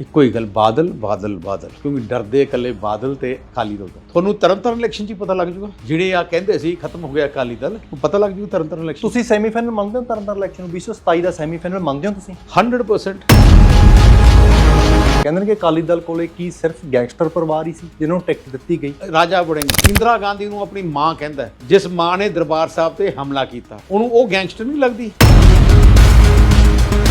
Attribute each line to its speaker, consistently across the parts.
Speaker 1: ਇੱਕੋ ਹੀ ਗੱਲ ਬਾਦਲ ਬਾਦਲ ਬਾਦਲ। ਕਿਉਂਕਿ ਡਰਦੇ ਇਕੱਲੇ ਬਾਦਲ ਤੇ ਅਕਾਲੀ ਦਲ ਤੋਂ। ਤੁਹਾਨੂੰ ਤਰਨਤਾਰਨ ਇਲੈਕਸ਼ਨ 'ਚ ਹੀ ਪਤਾ ਲੱਗ ਜੂਗਾ। ਜਿਹੜੇ ਆ ਕਹਿੰਦੇ ਸੀ ਖਤਮ ਹੋ ਗਿਆ ਅਕਾਲੀ ਦਲ ਉਹ ਪਤਾ ਲੱਗ ਜੂ ਤਰਨਤਾਰਨ ਇਲੈਕਸ਼ਨ
Speaker 2: ਤੁਸੀਂ ਸੈਮੀਫਾਈਨਲ ਮੰਨਦੇ ਹੋ ਤਰਨਤਾਰਨ ਇਲੈਕਸ਼ਨ ਨੂੰ? 2027 ਦਾ ਸੈਮੀਫਾਈਨਲ ਮੰਨਦੇ ਹੋ ਤੁਸੀਂ?
Speaker 1: 100%
Speaker 2: ਕਹਿੰਦੇ ਨੇ ਕਿ ਅਕਾਲੀ ਦਲ ਕੋਲੇ ਕੀ ਸਿਰਫ ਗੈਂਗਸਟਰ ਪਰਿਵਾਰ ਹੀ ਸੀ ਜਿਹਨਾਂ ਨੂੰ ਟਿਕਟ ਦਿੱਤੀ ਗਈ।
Speaker 1: ਰਾਜਾ ਵੜਿੰਗ ਇੰਦਰਾ ਗਾਂਧੀ ਨੂੰ ਆਪਣੀ ਮਾਂ ਕਹਿੰਦਾ ਹੈ। ਜਿਸ ਮਾਂ ਨੇ ਦਰਬਾਰ ਸਾਹਿਬ ਤੇ ਹਮਲਾ ਕੀਤਾ ਉਹਨੂੰ ਉਹ ਗੈਂਗਸਟਰ ਨਹੀਂ ਲੱਗਦੀ?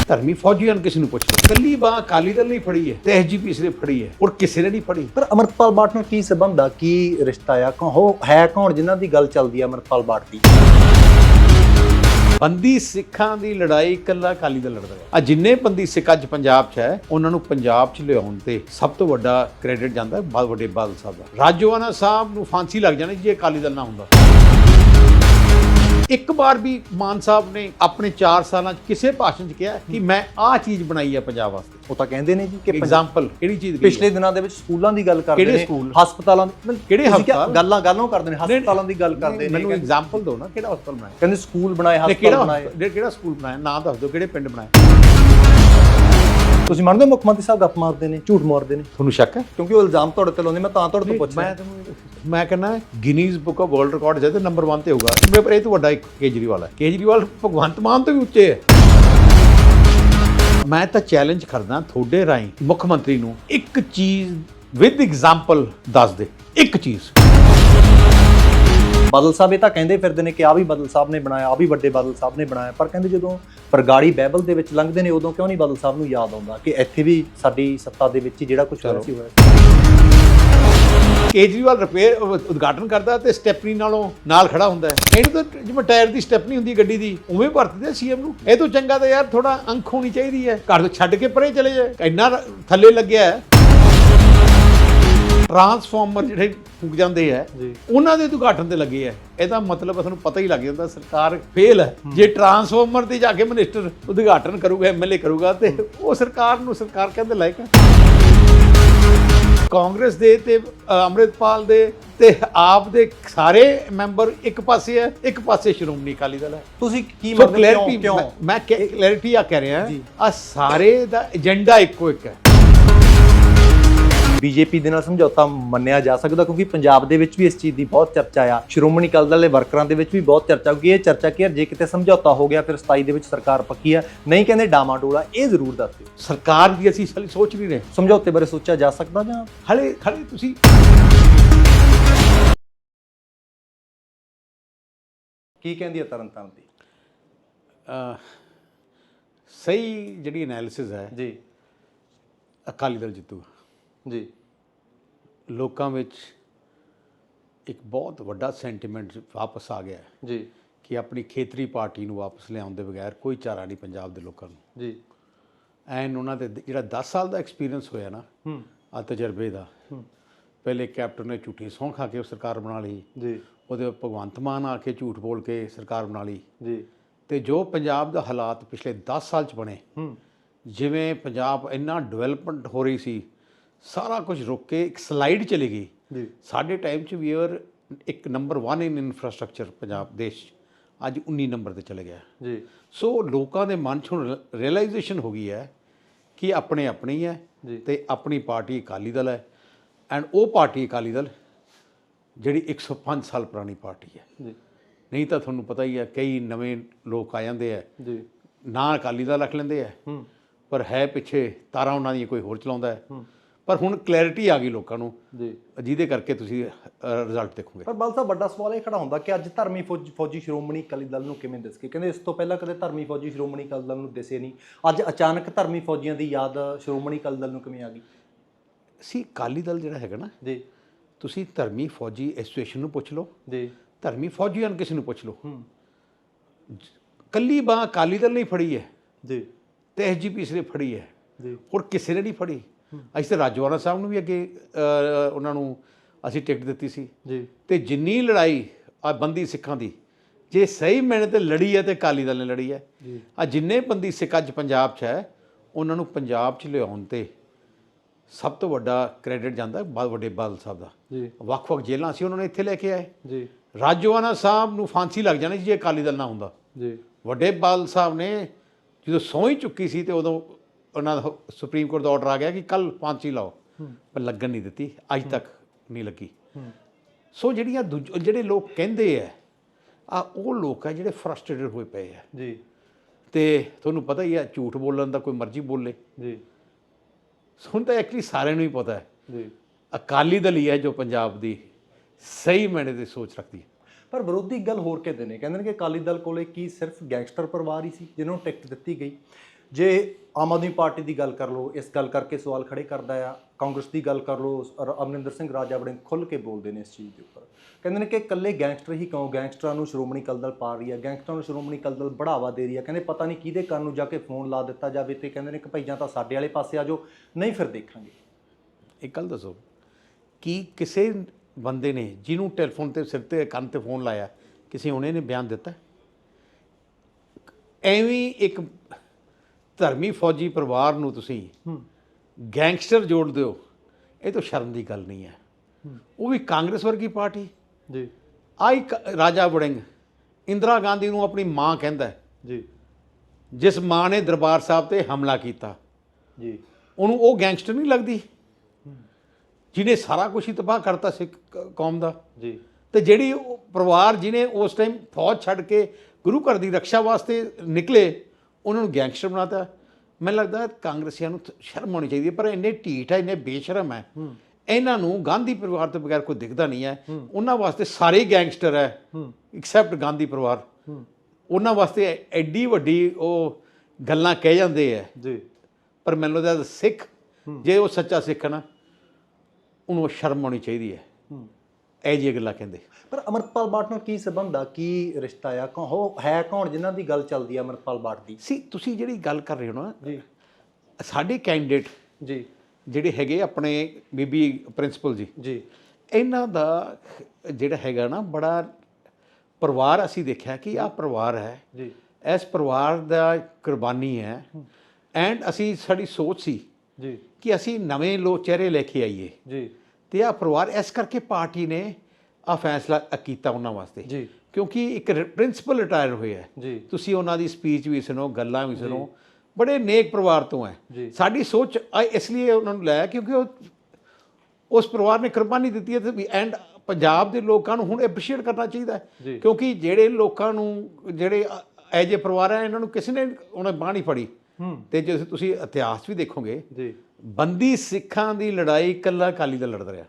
Speaker 1: ਧਰਮੀ ਫੌਜੀਆਂ ਨੂੰ ਕਿਸੇ ਨੂੰ ਪੁੱਛ ਲਓ। ਕੱਲੀ ਬਾਹ ਅਕਾਲੀ ਦਲ ਨਹੀਂ ਫੜੀ ਹੈ ਤੇ ਐਸਜੀਪੀ ਸਿਰੇ ਫੜੀ ਹੈ ਔਰ ਕਿਸੇ ਨੇ ਨਹੀਂ ਫੜੀ।
Speaker 2: ਪਰ ਅਮਰਪਾਲ ਬਾਟ ਨਾਲ ਕੀ ਸਬੰਧ ਆ? ਕੀ ਰਿਸ਼ਤਾ ਆ? ਕੌਣ ਹੋ ਹੈ ਕੌਣ ਜਿਨ੍ਹਾਂ ਦੀ ਗੱਲ ਚੱਲਦੀ ਆ ਅਮਰਪਾਲ ਬਾਟ ਦੀ?
Speaker 1: ਬੰਦੀ ਸਿੱਖਾਂ ਦੀ ਲੜਾਈ ਇਕੱਲਾ ਅਕਾਲੀ ਦਲ ਲੜਦਾ ਹੈ। ਆ ਜਿੰਨੇ ਬੰਦੀ ਸਿੱਖ ਅੱਜ ਪੰਜਾਬ 'ਚ ਹੈ ਉਹਨਾਂ ਨੂੰ ਪੰਜਾਬ 'ਚ ਲਿਆਉਣ ਤੇ ਸਭ ਤੋਂ ਵੱਡਾ ਕ੍ਰੈਡਿਟ ਜਾਂਦਾ ਹੈ ਬਹੁਤ ਵੱਡੇ ਬਾਦਲ ਸਾਹਿਬ ਦਾ। ਰਾਜੋਆਨਾ ਸਾਹਿਬ ਨੂੰ ਫਾਂਸੀ ਲੱਗ ਜਾਣੀ ਜੇ ਅਕਾਲੀ ਦਲ ਨਾ ਹੁੰਦਾ। ਇੱਕ ਵਾਰ ਵੀ ਮਾਨ ਸਾਹਿਬ ਨੇ ਆਪਣੇ 4 ਸਾਲਾਂ 'ਚ ਕਿਸੇ ਭਾਸ਼ਣ 'ਚ ਕਿਹਾ ਕਿ ਮੈਂ ਆਹ ਚੀਜ਼ ਬਣਾਈ ਹੈ ਪੰਜਾਬ ਵਾਸਤੇ।
Speaker 2: ਉਹ ਤਾਂ ਕਹਿੰਦੇ ਨੇ ਜੀ ਕਿ
Speaker 1: ਐਗਜ਼ਾਮਪਲ ਕਿਹੜੀ ਚੀਜ਼?
Speaker 2: ਪਿਛਲੇ ਦਿਨਾਂ ਦੇ ਵਿੱਚ ਸਕੂਲਾਂ ਦੀ ਗੱਲ ਕਰਦੇ ਨੇ? ਹਸਪਤਾਲਾਂ ਦੀ
Speaker 1: ਕਿਹੜੇ ਹਸਪਤਾਲ?
Speaker 2: ਗੱਲਾਂ ਗੱਲਾਂ ਕਰਦੇ ਨੇ ਹਸਪਤਾਲਾਂ ਦੀ ਗੱਲ ਕਰਦੇ ਨੇ
Speaker 1: ਮੈਨੂੰ ਐਗਜ਼ਾਮਪਲ ਦਿਓ ਨਾ ਕਿਹੜਾ ਹਸਪਤਾਲ ਬਣਾਇਆ?
Speaker 2: ਕਹਿੰਦੇ ਸਕੂਲ ਬਣਾਏ ਹਸਪਤਾਲ
Speaker 1: ਕਿਹੜਾ
Speaker 2: ਬਣਾਏ।
Speaker 1: ਕਿਹੜਾ ਸਕੂਲ ਬਣਾਇਆ? ਨਾਂ ਦੱਸ ਦਿਓ ਕਿਹੜੇ ਪਿੰਡ ਬਣਾਇਆ?
Speaker 2: ਤੁਸੀਂ ਮੰਨਦੇ ਮੁੱਖ ਮੰਤਰੀ ਸਾਹਿਬ ਗੱਪ ਮਾਰਦੇ ਨੇ ਝੂਠ ਮਾਰਦੇ ਨੇ?
Speaker 1: ਤੁਹਾਨੂੰ ਸ਼ੱਕ ਹੈ?
Speaker 2: ਕਿਉਂਕਿ ਉਹ ਇਲਜ਼ਾਮ ਤੁਹਾਡੇ ਤੇ ਲਾਉਂਦੇ ਮੈਂ ਤਾਂ ਤੁਹਾਡੇ ਤੋਂ ਪੁੱਛ
Speaker 1: ਮੈਂ ਮੈਂ ਕਹਿੰਦਾ Guinness book of world record ਜੇ ਤੇ ਨੰਬਰ 1 ਤੇ ਹੋਊਗਾ। ਮੈਂ ਪਰ ਇਹ ਤੋਂ ਵੱਡਾ ਇੱਕ ਕੇਜਰੀਵਾਲ ਹੈ। ਕੇਜਰੀਵਾਲ ਭਗਵੰਤ ਮਾਨ ਤੋਂ ਵੀ ਉੱਚੇ ਹੈ। ਮੈਂ ਤਾਂ ਚੈਲੰਜ ਕਰਦਾ ਤੁਹਾਡੇ ਰਾਹੀਂ ਮੁੱਖ ਮੰਤਰੀ ਨੂੰ ਇੱਕ ਚੀਜ਼ ਵਿਦ ਐਗਜ਼ਾਮਪਲ ਦੱਸ ਦੇ। ਇੱਕ ਚੀਜ਼।
Speaker 2: ਬਾਦਲ ਸਾਹਿਬ ਇਹ ਤਾਂ ਕਹਿੰਦੇ ਫਿਰਦੇ ਨੇ ਕਿ ਆ ਵੀ ਬਾਦਲ ਸਾਹਿਬ ਨੇ ਬਣਾਇਆ ਆ ਵੀ ਵੱਡੇ ਬਾਦਲ ਸਾਹਿਬ ਨੇ ਬਣਾਇਆ। ਪਰ ਕਹਿੰਦੇ ਜਦੋਂ ਪਰਗਾੜੀ ਬਾਈਬਲ ਦੇ ਵਿੱਚ ਲੰਘਦੇ ਨੇ ਉਦੋਂ ਕਿਉਂ ਨਹੀਂ ਬਾਦਲ ਸਾਹਿਬ ਨੂੰ ਯਾਦ ਆਉਂਦਾ ਕਿ ਇੱਥੇ ਵੀ ਸਾਡੀ ਸੱਤਾ ਦੇ ਵਿੱਚ ਜਿਹੜਾ ਕੁਝ ਹੋਇਆ ਸੀ? ਹੋਇਆ
Speaker 1: ਕੇਜਰੀਵਾਲ ਰਿਪੇਅਰ ਉਦਘਾਟਨ ਕਰਦਾ ਤੇ ਸਟੈਪਨੀ ਨਾਲੋਂ ਨਾਲ ਖੜਾ ਹੁੰਦਾ ਹੈ। ਇਹਨੂੰ ਤਾਂ ਜਿਵੇਂ ਟਾਇਰ ਦੀ ਸਟੈਪਨੀ ਹੁੰਦੀ ਗੱਡੀ ਦੀ ਉਵੇਂ ਵਰਤਦੇ ਸੀਐਮ ਨੂੰ। ਇਹ ਤੋਂ ਚੰਗਾ ਤਾਂ ਯਾਰ ਥੋੜਾ ਅੰਖ ਹੋਣੀ ਚਾਹੀਦੀ ਹੈ। ਘਰ ਤੋਂ ਛੱਡ ਕੇ ਪਰੇ ਚਲੇ ਜਾਏ। ਇੰਨਾ ਥੱਲੇ ਲੱਗਿਆ ਹੈ। ਟਰਾਂਸਫਾਰਮਰ ਜਿਹੜੇ ਫੂਕ ਜਾਂਦੇ ਆ। ਉਹਨਾਂ ਦੇ ਉਦਘਾਟਨ ਤੇ ਲੱਗੇ ਆ ਇਹਦਾ ਮਤਲਬ ਤੁਹਾਨੂੰ ਪਤਾ ਹੀ ਲੱਗ ਜਾਂਦਾ ਸਰਕਾਰ ਫੇਲ ਹੈ। ਜੇ ਟਰਾਂਸਫਾਰਮਰ ਤੇ ਜਾ ਕੇ ਮਿਨਿਸਟਰ ਉਦਘਾਟਨ ਕਰੂਗਾ ਐਮਐਲਏ ਕਰੂਗਾ ਤੇ ਉਹ ਸਰਕਾਰ ਨੂੰ ਸਰਕਾਰ ਕਹਿੰਦੇ ਲਾਇਕ ਹੈ। ਕਾਂਗਰਸ ਦੇ ਤੇ ਅੰਮ੍ਰਿਤਪਾਲ ਦੇ ਤੇ ਆਪ ਦੇ ਸਾਰੇ ਮੈਂਬਰ ਇੱਕ ਪਾਸੇ ਹੈ ਇੱਕ ਪਾਸੇ ਸ਼੍ਰੋਮਣੀ ਅਕਾਲੀ ਦਲ ਹੈ।
Speaker 2: ਤੁਸੀਂ ਕੀ ਮੰਨਦੇ
Speaker 1: ਕਲੈਰਿਟੀ
Speaker 2: ਕਿਉਂ?
Speaker 1: ਮੈਂ ਕਲੈਰਿਟੀ ਆ ਕਹਿ ਰਿਹਾ। ਆ ਸਾਰੇ ਦਾ ਏਜੰਡਾ ਇੱਕੋ ਇੱਕ ਹੈ।
Speaker 2: ਬੀਜੇਪੀ ਦੇ ਨਾਲ ਸਮਝੌਤਾ ਮੰਨਿਆ ਜਾ ਸਕਦਾ ਕਿਉਂਕਿ ਪੰਜਾਬ ਦੇ ਵਿੱਚ ਵੀ ਇਸ ਚੀਜ਼ ਦੀ ਬਹੁਤ ਚਰਚਾ ਆ। ਸ਼੍ਰੋਮਣੀ ਅਕਾਲੀ ਦਲ ਦੇ ਵਰਕਰਾਂ ਦੇ ਵਿੱਚ ਵੀ ਬਹੁਤ ਚਰਚਾ ਹੋਗੀ ਇਹ ਚਰਚਾ ਕਿ ਜੇ ਕਿਤੇ ਸਮਝੌਤਾ ਹੋ ਗਿਆ ਫਿਰ 27 ਦੇ ਵਿੱਚ ਸਰਕਾਰ ਪੱਕੀ ਆ। ਨਹੀਂ ਕਹਿੰਦੇ ਡਾਮਾ ਡੋਲਾ ਇਹ ਜ਼ਰੂਰ ਦੱਸ ਦਿਓ।
Speaker 1: ਸਰਕਾਰ ਦੀ ਅਸੀਂ ਸਾਲੀ ਸੋਚ ਨਹੀਂ ਰਹੇ
Speaker 2: ਸਮਝੌਤੇ ਬਾਰੇ ਸੋਚਿਆ ਜਾ ਸਕਦਾ ਜਾਂ?
Speaker 1: ਹਲੇ ਹਲੇ ਤੁਸੀਂ
Speaker 2: ਕੀ ਕਹਿੰਦੀ ਹੈ ਤਰਨਤਾਰਨ ਦੀ?
Speaker 1: ਸਹੀ ਜਿਹੜੀ ਐਨਾਲਿਸਿਸ ਹੈ
Speaker 2: ਜੀ।
Speaker 1: ਅਕਾਲੀ ਦਲ ਜਿੱਤੂਗਾ।
Speaker 2: ਜੀ।
Speaker 1: ਲੋਕਾਂ ਵਿੱਚ ਇੱਕ ਬਹੁਤ ਵੱਡਾ ਸੈਂਟੀਮੈਂਟ ਵਾਪਸ ਆ ਗਿਆ
Speaker 2: ਜੀ।
Speaker 1: ਕਿ ਆਪਣੀ ਖੇਤਰੀ ਪਾਰਟੀ ਨੂੰ ਵਾਪਸ ਲਿਆਉਣ ਦੇ ਬਗੈਰ ਕੋਈ ਚਾਰਾ ਨਹੀਂ ਪੰਜਾਬ ਦੇ ਲੋਕਾਂ ਨੂੰ।
Speaker 2: ਜੀ।
Speaker 1: ਐਨ ਉਹਨਾਂ ਦੇ ਜਿਹੜਾ 10 ਸਾਲ ਦਾ ਐਕਸਪੀਰੀਅੰਸ ਹੋਇਆ ਨਾ
Speaker 2: ਹੂੰ।
Speaker 1: ਆ ਤਜਰਬੇ ਦਾ। ਪਹਿਲੇ ਕੈਪਟਨ ਨੇ ਝੂਠੀ ਸਹੁੰ ਖਾ ਕੇ ਸਰਕਾਰ ਬਣਾ ਲਈ।
Speaker 2: ਜੀ।
Speaker 1: ਉਹਦੇ ਭਗਵੰਤ ਮਾਨ ਆ ਕੇ ਝੂਠ ਬੋਲ ਕੇ ਸਰਕਾਰ ਬਣਾ ਲਈ।
Speaker 2: ਜੀ।
Speaker 1: ਤੇ ਜੋ ਪੰਜਾਬ ਦਾ ਹਾਲਾਤ ਪਿਛਲੇ 10 ਸਾਲ ਚ ਬਣੇ
Speaker 2: ਹੂੰ।
Speaker 1: ਜਿਵੇਂ ਪੰਜਾਬ ਇੰਨਾ ਡਿਵੈਲਪਮੈਂਟ ਹੋ ਰਹੀ ਸੀ ਸਾਰਾ ਕੁਝ ਰੁਕ ਕੇ ਇੱਕ ਸਲਾਈਡ ਚਲੀ ਗਈ।
Speaker 2: ਜੀ।
Speaker 1: ਸਾਡੇ ਟਾਈਮ 'ਚ ਵੀ ਆਰ ਇੱਕ ਨੰਬਰ 1 ਇਨ ਇਨਫਰਾਸਟ੍ਰਕਚਰ ਪੰਜਾਬ ਦੇਸ਼। ਅੱਜ 19 ਨੰਬਰ ਤੇ ਚਲੇ ਗਿਆ।
Speaker 2: ਜੀ।
Speaker 1: ਸੋ ਲੋਕਾਂ ਦੇ ਮਨ 'ਚ ਹੁਣ ਰਿਅਲਾਈਜੇਸ਼ਨ ਹੋ ਗਈ ਹੈ ਕਿ ਆਪਣੇ ਆਪਣੀ ਹੈ। ਤੇ ਆਪਣੀ ਪਾਰਟੀ ਅਕਾਲੀ ਦਲ ਹੈ ਐਂਡ ਉਹ ਪਾਰਟੀ ਅਕਾਲੀ ਦਲ ਜਿਹੜੀ 105 ਸਾਲ ਪੁਰਾਣੀ ਪਾਰਟੀ ਹੈ।
Speaker 2: ਜੀ।
Speaker 1: ਨਹੀਂ ਤਾਂ ਤੁਹਾਨੂੰ ਪਤਾ ਹੀ ਹੈ ਕਈ ਨਵੇਂ ਲੋਕ ਆ ਜਾਂਦੇ ਆ
Speaker 2: ਜੀ।
Speaker 1: ਨਾਂ ਅਕਾਲੀ ਦਲ ਰੱਖ ਲੈਂਦੇ ਆ
Speaker 2: ਹੂੰ।
Speaker 1: ਪਰ ਹੈ ਪਿੱਛੇ ਤਾਰਾਂ ਉਹਨਾਂ ਦੀਆਂ ਕੋਈ ਹੋਰ ਚਲਾਉਂਦਾ ਹੈ। ਪਰ ਹੁਣ ਕਲੈਰਿਟੀ ਆ ਗਈ ਲੋਕਾਂ ਨੂੰ।
Speaker 2: ਜੀ।
Speaker 1: ਜਿਹਦੇ ਕਰਕੇ ਤੁਸੀਂ ਰਿਜ਼ਲਟ ਦੇਖੋਗੇ।
Speaker 2: ਪਰ ਬਲ ਸਾਹਿਬ ਵੱਡਾ ਸਵਾਲ ਇਹ ਖੜਾ ਹੁੰਦਾ ਕਿ ਅੱਜ ਧਰਮੀ ਫੌਜ- ਸ਼੍ਰੋਮਣੀ ਅਕਾਲੀ ਦਲ ਨੂੰ ਕਿਵੇਂ ਦਿਸ ਗਏ ਕਹਿੰਦੇ ਇਸ ਤੋਂ ਪਹਿਲਾਂ ਕਦੇ ਧਰਮੀ ਫੌਜੀ ਸ਼੍ਰੋਮਣੀ ਅਕਾਲੀ ਦਲ ਨੂੰ ਦਿਸੇ ਨਹੀਂ। ਅੱਜ ਅਚਾਨਕ ਧਰਮੀ ਫੌਜੀਆਂ ਦੀ ਯਾਦ ਸ਼੍ਰੋਮਣੀ ਅਕਾਲੀ ਦਲ ਨੂੰ ਕਿਵੇਂ ਆ ਗਈ?
Speaker 1: ਸੀ ਅਕਾਲੀ ਦਲ ਜਿਹੜਾ ਹੈਗਾ ਨਾ
Speaker 2: ਜੀ।
Speaker 1: ਤੁਸੀਂ ਧਰਮੀ ਫੌਜੀ ਐਸੋਸੀਏਸ਼ਨ ਨੂੰ ਪੁੱਛ ਲਓ।
Speaker 2: ਜੀ।
Speaker 1: ਧਰਮੀ ਫੌਜੀਆਂ ਨੂੰ ਕਿਸੇ ਨੂੰ ਪੁੱਛ ਲਓ।
Speaker 2: ਹੂੰ।
Speaker 1: ਕੱਲੀ ਬਾਹ ਅਕਾਲੀ ਦਲ ਨਹੀਂ ਫੜੀ ਹੈ।
Speaker 2: ਜੀ।
Speaker 1: ਤੇ ਐਸਜੀਪੀ ਸਿਰੇ ਫੜੀ ਹੈ।
Speaker 2: ਜੀ।
Speaker 1: ਹੋਰ ਕਿਸੇ ਨੇ ਨਹੀਂ ਫੜੀ। ਅਸੀਂ ਤਾਂ ਰਾਜਵਾਨਾ ਸਾਹਿਬ ਨੂੰ ਵੀ ਅੱਗੇ ਉਹਨਾਂ ਨੂੰ ਅਸੀਂ ਟਿਕਟ ਦਿੱਤੀ ਸੀ।
Speaker 2: ਜੀ।
Speaker 1: ਤੇ ਜਿੰਨੀ ਲੜਾਈ ਆ ਬੰਦੀ ਸਿੱਖਾਂ ਦੀ ਜੇ ਸਹੀ ਮੈਨੇ ਤੇ ਲੜੀ ਹੈ ਤੇ ਅਕਾਲੀ ਦਲ ਨੇ ਲੜੀ ਹੈ। ਆ ਜਿੰਨੇ ਬੰਦੀ ਸਿੱਖ ਅੱਜ ਪੰਜਾਬ 'ਚ ਹੈ ਉਹਨਾਂ ਨੂੰ ਪੰਜਾਬ 'ਚ ਲਿਆਉਣ ਤੇ ਸਭ ਤੋਂ ਵੱਡਾ ਕ੍ਰੈਡਿਟ ਜਾਂਦਾ ਵੱਡੇ ਬਾਦਲ ਸਾਹਿਬ ਦਾ।
Speaker 2: ਜੀ।
Speaker 1: ਵੱਖ-ਵੱਖ ਜੇਲ੍ਹਾਂ ਸੀ ਉਹਨਾਂ ਨੇ ਇੱਥੇ ਲੈ ਕੇ ਆਏ।
Speaker 2: ਜੀ।
Speaker 1: ਰਾਜਵਾਨਾ ਸਾਹਿਬ ਨੂੰ ਫਾਂਸੀ ਲੱਗ ਜਾਣੀ ਸੀ ਜੇ ਅਕਾਲੀ ਦਲ ਨਾ ਹੁੰਦਾ।
Speaker 2: ਜੀ।
Speaker 1: ਵੱਡੇ ਬਾਦਲ ਸਾਹਿਬ ਨੇ ਜਦੋਂ ਸਹੁੰ ਹੀ ਚੁੱਕੀ ਸੀ ਤੇ ਉਦੋਂ ਉਹਨਾਂ ਦਾ ਸੁਪਰੀਮ ਕੋਰਟ ਦਾ ਆਰਡਰ ਆ ਗਿਆ ਕਿ ਕੱਲ ਫਾਂਸੀ ਲਾਓ। ਪਰ ਲੱਗਣ ਨਹੀਂ ਦਿੱਤੀ। ਅੱਜ ਤੱਕ ਨਹੀਂ ਲੱਗੀ। ਸੋ ਜਿਹੜੀਆਂ ਜਿਹੜੇ ਲੋਕ ਕਹਿੰਦੇ ਆ ਆ ਉਹ ਲੋਕ ਆ ਜਿਹੜੇ ਫਰਸਟ੍ਰੇਟਡ ਹੋਏ ਪਏ ਆ।
Speaker 2: ਜੀ।
Speaker 1: ਤੇ ਤੁਹਾਨੂੰ ਪਤਾ ਹੀ ਆ ਝੂਠ ਬੋਲਣ ਦਾ ਕੋਈ ਮਰਜ਼ੀ ਬੋਲੇ।
Speaker 2: ਜੀ।
Speaker 1: ਹੁਣ ਤਾਂ ਐਕਚੁਅਲੀ ਸਾਰਿਆਂ ਨੂੰ ਹੀ ਪਤਾ ਹੈ।
Speaker 2: ਜੀ।
Speaker 1: ਅਕਾਲੀ ਦਲ ਹੀ ਹੈ ਜੋ ਪੰਜਾਬ ਦੀ ਸਹੀ ਮੈਨੇ ਦੀ ਸੋਚ ਰੱਖਦੀ ਹੈ।
Speaker 2: ਪਰ ਵਿਰੋਧੀ ਗੱਲ ਹੋਰ ਕਹਿੰਦੇ ਨੇ। ਕਹਿੰਦੇ ਨੇ ਕਿ ਅਕਾਲੀ ਦਲ ਕੋਲੇ ਕੀ ਸਿਰਫ ਗੈਂਗਸਟਰ ਪਰਿਵਾਰ ਹੀ ਸੀ ਜਿਹਨੂੰ ਟਿਕਟ ਦਿੱਤੀ ਗਈ। ਜੇ ਆਮ ਆਦਮੀ ਪਾਰਟੀ ਦੀ ਗੱਲ ਕਰ ਲਓ, ਇਸ ਗੱਲ ਕਰਕੇ ਸਵਾਲ ਖੜੇ ਕਰਦਾ ਆ, ਕਾਂਗਰਸ ਦੀ ਗੱਲ ਕਰ ਲਓ ਅਮਰਿੰਦਰ ਸਿੰਘ ਰਾਜਾ ਬੜੇ ਖੁੱਲ ਕੇ ਬੋਲਦੇ ਨੇ ਇਸ ਚੀਜ਼ ਦੇ ਉੱਪਰ। ਕਹਿੰਦੇ ਨੇ ਕਿ ਇਕੱਲੇ ਗੈਂਗਸਟਰ ਹੀ ਕਹੋ ਗੈਂਗਸਟਰਾਂ ਨੂੰ ਸ਼੍ਰੋਮਣੀ ਅਕਾਲੀ ਦਲ ਪਾ ਰਹੀ ਹੈ ਗੈਂਗਸਟਰਾਂ ਨੂੰ ਸ਼੍ਰੋਮਣੀ ਅਕਾਲੀ ਦਲ ਬੜਾਵਾ ਦੇ ਰਹੀ ਹੈ ਕਹਿੰਦੇ ਪਤਾ ਨਹੀਂ ਕਿਹਦੇ ਕੰਨ ਨੂੰ ਜਾ ਕੇ ਫੋਨ ਲਾ ਦਿੱਤਾ ਜਾਵੇ ਤੇ ਕਹਿੰਦੇ ਨੇ ਕਿ ਭਾਈ ਜਾਂ ਤਾਂ ਸਾਡੇ ਵਾਲੇ ਪਾਸੇ ਆ ਜਾਓ, ਨਹੀਂ ਫਿਰ ਦੇਖਾਂਗੇ।
Speaker 1: ਇੱਕ ਗੱਲ ਦੱਸੋ, ਕਿ ਕਿਸੇ ਬੰਦੇ ਨੇ ਜਿਹਨੂੰ ਟੈਲੀਫੋਨ ਤੇ, ਸਿਰ ਤੇ, ਕੰਨ ਤੇ ਫੋਨ ਲਾਇਆ, ਕਿਸੇ ਉਹਨੇ ਨੇ ਬਿਆਨ ਦਿੱਤਾ? ਐਵੇਂ ਇੱਕ ਧਰਮੀ ਫੌਜੀ ਪਰਿਵਾਰ ਨੂੰ ਤੁਸੀਂ ਗੈਂਗਸਟਰ ਜੋੜ ਦਿਓ ਇਹ ਤਾਂ ਸ਼ਰਮ ਦੀ ਗੱਲ ਨਹੀਂ ਹੈ। ਉਹ ਵੀ ਕਾਂਗਰਸ ਵਰਗੀ ਪਾਰਟੀ।
Speaker 2: ਜੀ।
Speaker 1: ਆਈ ਰਾਜਾ ਵੜਿੰਗ ਇੰਦਰਾ ਗਾਂਧੀ ਨੂੰ ਆਪਣੀ ਮਾਂ ਕਹਿੰਦਾ
Speaker 2: ਜੀ।
Speaker 1: ਜਿਸ ਮਾਂ ਨੇ ਦਰਬਾਰ ਸਾਹਿਬ ਤੇ ਹਮਲਾ ਕੀਤਾ।
Speaker 2: ਜੀ।
Speaker 1: ਉਹਨੂੰ ਉਹ ਗੈਂਗਸਟਰ ਨਹੀਂ ਲੱਗਦੀ। ਜਿਹਨੇ ਸਾਰਾ ਕੁਝ ਹੀ ਤਬਾਹ ਕਰਤਾ ਸਿੱਖ ਕੌਮ ਦਾ।
Speaker 2: ਜੀ।
Speaker 1: ਤੇ ਜਿਹੜੀ ਉਹ ਪਰਿਵਾਰ ਜਿਹਨੇ ਉਸ ਟਾਈਮ ਫੌਜ ਛੱਡ ਕੇ ਗੁਰੂ ਘਰ ਦੀ ਰੱਖਿਆ ਵਾਸਤੇ ਨਿਕਲੇ ਉਹਨਾਂ ਨੂੰ ਗੈਂਗਸਟਰ ਬਣਾਤਾ। ਮੈਨੂੰ ਲੱਗਦਾ ਕਾਂਗਰਸੀਆਂ ਨੂੰ ਸ਼ਰਮ ਆਉਣੀ ਚਾਹੀਦੀ ਹੈ ਪਰ ਇੰਨੇ ਢੀਠ ਹੈ ਇੰਨੇ ਬੇਸ਼ਰਮ ਹੈ। ਇਹਨਾਂ ਨੂੰ ਗਾਂਧੀ ਪਰਿਵਾਰ ਤੋਂ ਬਗੈਰ ਕੋਈ ਦਿਖਦਾ ਨਹੀਂ ਹੈ। ਉਹਨਾਂ ਵਾਸਤੇ ਸਾਰੇ ਗੈਂਗਸਟਰ ਹੈ। ਐਕਸੈਪਟ ਗਾਂਧੀ ਪਰਿਵਾਰ। ਉਹਨਾਂ ਵਾਸਤੇ ਐਡੀ ਵੱਡੀ ਉਹ ਗੱਲਾਂ ਕਹਿ ਜਾਂਦੇ ਹੈ।
Speaker 2: ਜੀ।
Speaker 1: ਪਰ ਮੈਨੂੰ ਲੱਗਦਾ ਸਿੱਖ ਜੇ ਉਹ ਸੱਚਾ ਸਿੱਖ ਨਾ ਉਹਨੂੰ ਸ਼ਰਮ ਆਉਣੀ ਚਾਹੀਦੀ ਹੈ। ਇਹ ਜਿਹੀਆਂ ਗੱਲਾਂ ਕਹਿੰਦੇ।
Speaker 2: ਪਰ ਅਮਰਪਾਲ ਬਾਟ ਨਾਲ ਕੀ ਸੰਬੰਧ ਆ? ਕੀ ਰਿਸ਼ਤਾ ਆ? ਕੌਣ ਉਹ ਹੈ ਕੌਣ ਜਿਨ੍ਹਾਂ ਦੀ ਗੱਲ ਚੱਲਦੀ ਆ ਅਮਰਪਾਲ ਬਾਟ ਦੀ?
Speaker 1: ਸੀ ਤੁਸੀਂ ਜਿਹੜੀ ਗੱਲ ਕਰ ਰਹੇ ਹੋ ਨਾ
Speaker 2: ਜੀ।
Speaker 1: ਸਾਡੇ ਕੈਂਡੀਡੇਟ
Speaker 2: ਜੀ।
Speaker 1: ਜਿਹੜੇ ਹੈਗੇ ਆਪਣੇ ਬੀਬੀ ਪ੍ਰਿੰਸੀਪਲ ਜੀ
Speaker 2: ਜੀ।
Speaker 1: ਇਹਨਾਂ ਦਾ ਜਿਹੜਾ ਹੈਗਾ ਨਾ ਬੜਾ ਪਰਿਵਾਰ ਅਸੀਂ ਦੇਖਿਆ ਕਿ ਆਹ ਪਰਿਵਾਰ ਹੈ।
Speaker 2: ਜੀ।
Speaker 1: ਇਸ ਪਰਿਵਾਰ ਦਾ ਕੁਰਬਾਨੀ ਹੈ। ਐਂਡ ਅਸੀਂ ਸਾਡੀ ਸੋਚ ਸੀ
Speaker 2: ਜੀ।
Speaker 1: ਕਿ ਅਸੀਂ ਨਵੇਂ ਲੋਕ ਚਿਹਰੇ ਲੈ ਕੇ ਆਈਏ।
Speaker 2: ਜੀ।
Speaker 1: ਤੇ ਆ ਪਰਿਵਾਰ ਇਸ ਕਰਕੇ ਪਾਰਟੀ ਨੇ ਆ ਫੈਸਲਾ ਕੀਤਾ ਉਹਨਾਂ ਵਾਸਤੇ।
Speaker 2: ਜੀ।
Speaker 1: ਕਿਉਂਕਿ ਇੱਕ ਪ੍ਰਿੰਸੀਪਲ ਰਿਟਾਇਰ ਹੋਏ ਹੈ
Speaker 2: ਜੀ।
Speaker 1: ਤੁਸੀਂ ਉਹਨਾਂ ਦੀ ਸਪੀਚ ਵੀ ਸੁਣੋ ਗੱਲਾਂ ਵੀ ਸੁਣੋ। ਬੜੇ ਨੇਕ ਪਰਿਵਾਰ ਤੋਂ ਹੈ। ਸਾਡੀ ਸੋਚ ਇਸ ਲਈ ਉਹਨਾਂ ਨੂੰ ਲਾਇਆ ਕਿਉਂਕਿ ਉਹ ਉਸ ਪਰਿਵਾਰ ਨੇ ਕੁਰਬਾਨੀ ਦਿੱਤੀ ਹੈ ਤੇ ਐਂਡ ਪੰਜਾਬ ਦੇ ਲੋਕਾਂ ਨੂੰ ਹੁਣ ਐਪਰੀਸ਼ੀਏਟ ਕਰਨਾ ਚਾਹੀਦਾ ਹੈ। ਕਿਉਂਕਿ ਜਿਹੜੇ ਲੋਕਾਂ ਨੂੰ ਜਿਹੜੇ ਐਜੇ ਪਰਿਵਾਰ ਹੈ ਇਹਨਾਂ ਨੂੰ ਕਿਸੇ ਨੇ ਉਹਨੇ ਨਹੀਂ ਫੜੀ। ਤੇ ਜੇ ਤੁਸੀਂ ਇਤਿਹਾਸ ਵੀ ਦੇਖੋਗੇ
Speaker 2: ਜੀ।
Speaker 1: ਬੰਦੀ ਸਿੱਖਾਂ ਦੀ ਲੜਾਈ ਇਕੱਲਾ ਅਕਾਲੀ ਦਲ ਲੜਦਾ ਰਿਹਾ।